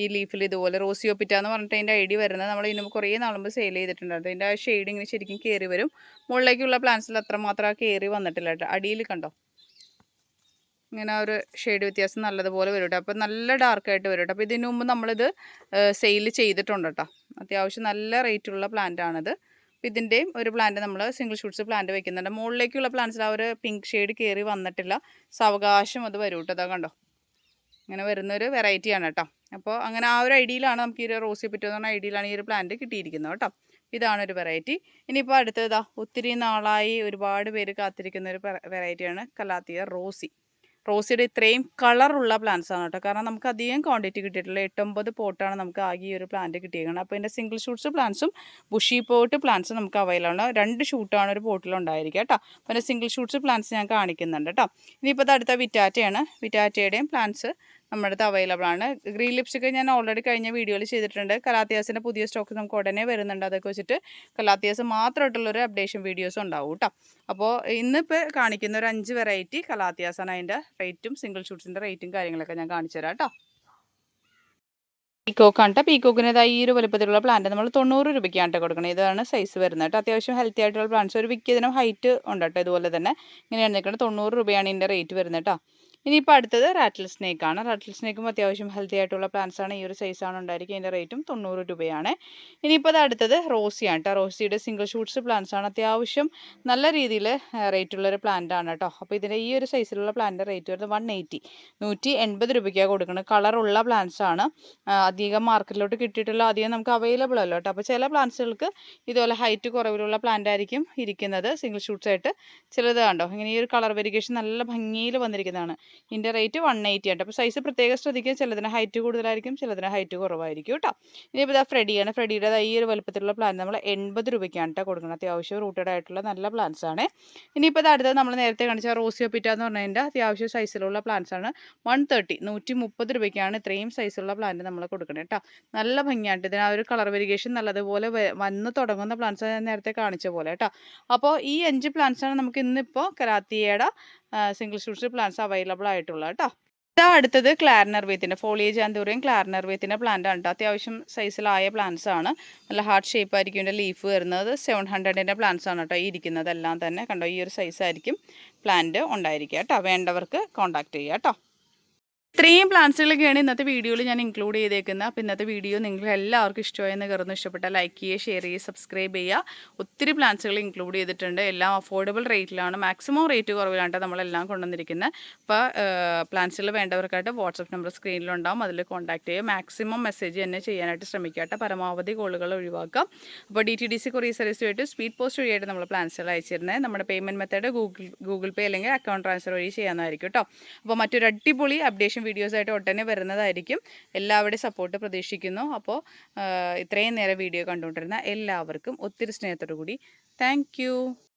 ഈ ലീഫിൽ ഇതുപോലെ റോസിയോപ്പിറ്റ എന്ന് പറഞ്ഞിട്ട് അതിന്റെ ഐഡി വരുന്നത് നമ്മൾ ഇതിന് കുറേ നാളുമ്പോൾ സെയിൽ ചെയ്തിട്ടുണ്ട്. അതിന്റെ ആ ഷെയ്ഡ് ഇങ്ങനെ ശരിക്കും കയറി വരും. മുകളിലേക്കുള്ള പ്ലാന്റ്സിൽ അത്രമാത്രം ആ കയറി വന്നിട്ടില്ല കേട്ടോ അടിയിൽ കണ്ടോ? ഇങ്ങനെ ഒരു ഷെയ്ഡ് വ്യത്യാസം നല്ലതുപോലെ വരും കേട്ടോ അപ്പോൾ നല്ല ഡാർക്കായിട്ട് വരും കേട്ടോ അപ്പോൾ ഇതിനു മുമ്പ് നമ്മളിത് സെയിൽ ചെയ്തിട്ടുണ്ട് കേട്ടോ അത്യാവശ്യം നല്ല റേറ്റുള്ള പ്ലാന്റ് ആണിത്. അപ്പോൾ ഇതിന്റെയും ഒരു പ്ലാന്റ് നമ്മൾ സിംഗിൾ ഷൂട്ട്സ് പ്ലാന്റ് വെക്കുന്നുണ്ട്. മുകളിലേക്കുള്ള പ്ലാന്റ്സിൽ ആ ഒരു പിങ്ക് ഷെയ്ഡ് കയറി വന്നിട്ടില്ല. സാവകാശം അത് വരും കേട്ടോ അതാ കണ്ടോ? ഇങ്ങനെ വരുന്നൊരു വെറൈറ്റിയാണ് കേട്ടോ അപ്പോൾ അങ്ങനെ ആ ഒരു ഐഡിയയിലാണ് നമുക്ക് ഈ ഒരു റോസി പറ്റുമെന്ന് പറഞ്ഞ ഐഡിയയിലാണ് ഈ ഒരു പ്ലാന്റ് കിട്ടിയിരിക്കുന്നത് കേട്ടോ ഇതാണ് ഒരു വെറൈറ്റി ഇനിയിപ്പോൾ അടുത്തതാ ഒത്തിരി നാളായി ഒരുപാട് പേര് കാത്തിരിക്കുന്ന ഒരു വെറൈറ്റിയാണ് കലാത്തിയ റോസി റോസിയുടെ ഇത്രയും കളറുള്ള പ്ലാന്റ്സ് ആണ് കേട്ടോ. കാരണം നമുക്ക് അധികം ക്വാണ്ടിറ്റി കിട്ടിയിട്ടുള്ളത് എട്ടൊമ്പത് പോട്ടാണ് നമുക്ക് ആകെ ഈ ഒരു പ്ലാന്റ് കിട്ടിയിരിക്കുന്നത് അപ്പോൾ ഇതിന്റെ സിംഗിൾ ഷൂട്ട്സ് പ്ലാന്റ്സും ബുഷി പോട്ട് പ്ലാന്റ്സും നമുക്ക് അവൈലബിൾ ആണ്. രണ്ട് ഷൂട്ടാണ് ഒരു പോട്ടിലുണ്ടായിരിക്കുക കേട്ടോ. അപ്പോൾ സിംഗിൾ ഷൂട്ട്സ് പ്ലാന്റ്സ് ഞാൻ കാണിക്കുന്നുണ്ട് കേട്ടോ. ഇനിയിപ്പോൾ അടുത്ത വിറ്റാറ്റയാണ്. വിറ്റാറ്റയുടെയും പ്ലാന്റ്സ് നമ്മുടെ അടുത്ത് അവൈലബിൾ ആണ്. ഗ്രീൻ ലിപ്സ്റ്റിക് ഞാൻ ഓൾറെഡി കഴിഞ്ഞ വീഡിയോയിൽ ചെയ്തിട്ടുണ്ട്. കലാത്തിയാസിന്റെ പുതിയ സ്റ്റോക്ക് നമുക്ക് ഉടനെ വരുന്നുണ്ട്. അതൊക്കെ വെച്ചിട്ട് കലാത്തിയാസ് മാത്രമായിട്ടുള്ളൊരു അപ്ഡേഷൻ വീഡിയോസ് ഉണ്ടാവും കേട്ടോ അപ്പോൾ ഇന്നിപ്പോൾ കാണിക്കുന്ന ഒരു അഞ്ച് വെറൈറ്റി കലാത്തിയാസാണ് അതിന്റെ റേറ്റും സിംഗിൾ ഷൂട്ട്സിന്റെ റേറ്റും കാര്യങ്ങളൊക്കെ ഞാൻ കാണിച്ചു തരാം കേട്ടോ പീക്കോക്കാണ് പീക്കോക്കിനേതായ ഈ ഒരു വലുപ്പത്തിലുള്ള പ്ലാന്റ് നമ്മൾ തൊണ്ണൂറ് രൂപയ്ക്കാണ് കേട്ടോ കൊടുക്കുന്നത് ഇതാണ് സൈസ് വരുന്നത് കേട്ടോ അത്യാവശ്യം ഹെൽത്തി ആയിട്ടുള്ള പ്ലാന്റ്സ് ഒരു വിൽക്കിയതിനും ഹൈറ്റ് ഉണ്ട് കേട്ടോ ഇതുപോലെ തന്നെ. ഇങ്ങനെയാണ് നിൽക്കുന്നത് തൊണ്ണൂറ് രൂപയാണ് ഇതിന്റെ റേറ്റ് വരുന്നത് കേട്ടോ ഇനിയിപ്പോൾ അടുത്തത് റാറ്റിൽ സ്നേക്ക് ആണ്. റാറ്റിൽ സ്നേക്കും അത്യാവശ്യം ഹെൽത്തി ആയിട്ടുള്ള പ്ലാന്റ്സ് ആണ്. ഈ ഒരു സൈസാണ് ഉണ്ടായിരിക്കുക. ഇതിന്റെ റേറ്റും തൊണ്ണൂറ് രൂപയാണ്. ഇനിയിപ്പോൾ അത് അടുത്തത് റോസിയാണ് കേട്ടോ റോസിയുടെ സിംഗിൾ ഷൂട്ട്സ് പ്ലാന്റ്സ് ആണ്. അത്യാവശ്യം നല്ല രീതിയിൽ റേറ്റുള്ളൊരു പ്ലാന്റ് ആണ് കേട്ടോ അപ്പോൾ ഇതിന്റെ ഈ ഒരു സൈസിലുള്ള പ്ലാന്റിന്റെ റേറ്റ് വരുന്നത് വൺ എയ്റ്റി നൂറ്റി എൺപത് രൂപയ്ക്കാണ് കൊടുക്കുന്നത് കളറുള്ള പ്ലാന്റ്സ് ആണ്. അധികം മാർക്കറ്റിലോട്ട് കിട്ടിയിട്ടുള്ള അധികം നമുക്ക് അവൈലബിൾ അല്ല കേട്ടോ അപ്പോൾ ചില പ്ലാന്റ്സുകൾക്ക് ഇതുപോലെ ഹൈറ്റ് കുറവിലുള്ള പ്ലാന്റ് ആയിരിക്കും ഇരിക്കുന്നത്. സിംഗിൾ ഷൂട്ട്സ് ആയിട്ട്. ചിലത് കണ്ടോ? ഇങ്ങനെ ഈ ഒരു കളർ വെരിക്കേഷൻ നല്ല ഭംഗിയിൽ വന്നിരിക്കുന്നതാണ്. ഇതിന്റെ റേറ്റ് വൺ എയ്റ്റി ആണ് അപ്പോൾ സൈസ് പ്രത്യേകം ശ്രദ്ധിക്കുക. ചിലതിന് ഹൈറ്റ് കൂടുതലായിരിക്കും ചിലതിന് ഹൈറ്റ് കുറവായിരിക്കും കേട്ടോ ഇനിയിപ്പോൾ ഇതാ ഫ്രെഡിയാണ്. ഫ്രെഡിയുടെ ഈ ഒരു വലുപ്പത്തിലുള്ള പ്ലാൻ നമ്മൾ എൺപത് രൂപയ്ക്കാണ് കേട്ടോ കൊടുക്കുന്നത്. അത്യാവശ്യം റൂട്ടഡ് ആയിട്ടുള്ള നല്ല പ്ലാൻസ് ആണ്. ഇനിയിപ്പോൾ ഇത് അടുത്തത് നമ്മൾ നേരത്തെ കാണിച്ച റോസിയോ പിറ്റ എന്ന് പറഞ്ഞതിന്റെ അത്യാവശ്യം സൈസിലുള്ള പ്ലാൻസ് ആണ്. വൺ തേർട്ടി നൂറ്റി മുപ്പത് രൂപയ്ക്കാണ് ഇത്രയും സൈസുള്ള പ്ലാന്റ് നമ്മൾ കൊടുക്കുന്നത് കേട്ടോ നല്ല ഭംഗിയായിട്ട് ഇതിന്. ആ ഒരു കളർ വെരിഗേഷൻ നല്ലതുപോലെ വന്ന് തുടങ്ങുന്ന പ്ലാൻസ് ഞാൻ നേരത്തെ കാണിച്ച പോലെ കേട്ടോ അപ്പോൾ ഈ അഞ്ച് പ്ലാൻസ് ആണ് നമുക്ക് ഇന്നിപ്പോൾ കരാത്തിയുടെ സിംഗിൾ ഷൂട്ട്സ് പ്ലാന്റ്സ് അവൈലബിൾ ആയിട്ടുള്ളത് കേട്ടോ. ഇതാ അടുത്തത് ക്ലാരനർ വേത്തിന്റെ ഫോളിയേജ് ആന്തൂറിയം ക്ലാരനർവേത്തിന്റെ പ്ലാന്റ് ആണ് അത്യാവശ്യം സൈസിലായ പ്ലാന്റ്സ് ആണ്. നല്ല ഹാർട്ട് ഷേപ്പ് ആയിരിക്കും ഇതിന്റെ ലീഫ് വരുന്നത്. സെവൻ ഹൺഡ്രഡിന്റെ പ്ലാന്റ്സ് ആണ് കേട്ടോ ഇരിക്കുന്നതെല്ലാം തന്നെ കണ്ടോ? ഈ ഒരു സൈസ് ആയിരിക്കും പ്ലാന്റ് ഉണ്ടായിരിക്കുക കേട്ടോ. വേണ്ടവർക്ക് കോൺടാക്ട് ചെയ്യുക കേട്ടോ. ഇത്രയും പ്ലാന്റ്സുകളൊക്കെയാണ് ഇന്നത്തെ വീഡിയോയിൽ ഞാൻ ഇൻക്ലൂഡ് ചെയ്തേക്കുന്നത്. അപ്പോൾ ഇന്നത്തെ വീഡിയോ നിങ്ങൾ എല്ലാവർക്കും ഇഷ്ടമായെന്ന് കയറുന്നു ഇഷ്ടപ്പെട്ടാൽ ലൈക്ക് ചെയ്യുക ഷെയർ ചെയ്യുക സബ്സ്ക്രൈബ് ചെയ്യുക. ഒത്തിരി പ്ലാന്റ്സുകൾ ഇൻക്ലൂഡ് ചെയ്തിട്ടുണ്ട്. എല്ലാം അഫോർഡബിൾ റേറ്റിലാണ് മാക്സിമം റേറ്റ് കുറവിലാണ് നമ്മളെല്ലാം കൊണ്ടുവന്നിരിക്കുന്നത്. അപ്പോൾ പ്ലാന്റ്സുകൾ വേണ്ടവർക്കായിട്ട് വാട്സപ്പ് നമ്പർ സ്ക്രീനിലുണ്ടാവും അതിൽ കോൺടാക്ട് ചെയ്യുക. മാക്സിമം മെസ്സേജ് തന്നെ ചെയ്യാനായിട്ട് ശ്രമിക്കട്ടെ പരമാവധി കോളുകൾ ഒഴിവാക്കാം അപ്പോൾ D T D C courier സർവീസുമായിട്ട് speed post വഴിയായിട്ട് നമ്മൾ പ്ലാൻസുകൾ അയച്ചിരുന്നത്. നമ്മുടെ payment method Google Google pay അല്ലെങ്കിൽ അക്കൗണ്ട് ട്രാൻസ്ഫർ വഴി ചെയ്യാമെന്നായിരിക്കും കേട്ടോ. അപ്പോൾ മറ്റൊരു അടിപൊളി അപ്ഡേഷൻ വീഡിയോസ് ഒട്ടനെ വരുന്നതായിരിക്കും. എല്ലാവരുടെയും സപ്പോർട്ട് പ്രതീക്ഷിക്കുന്നു. അപ്പോൾ ഇത്രയും നേരം വീഡിയോ കണ്ടുകൊണ്ടിരുന്ന എല്ലാവർക്കും ഒത്തിരി സ്നേഹത്തോടു കൂടി താങ്ക്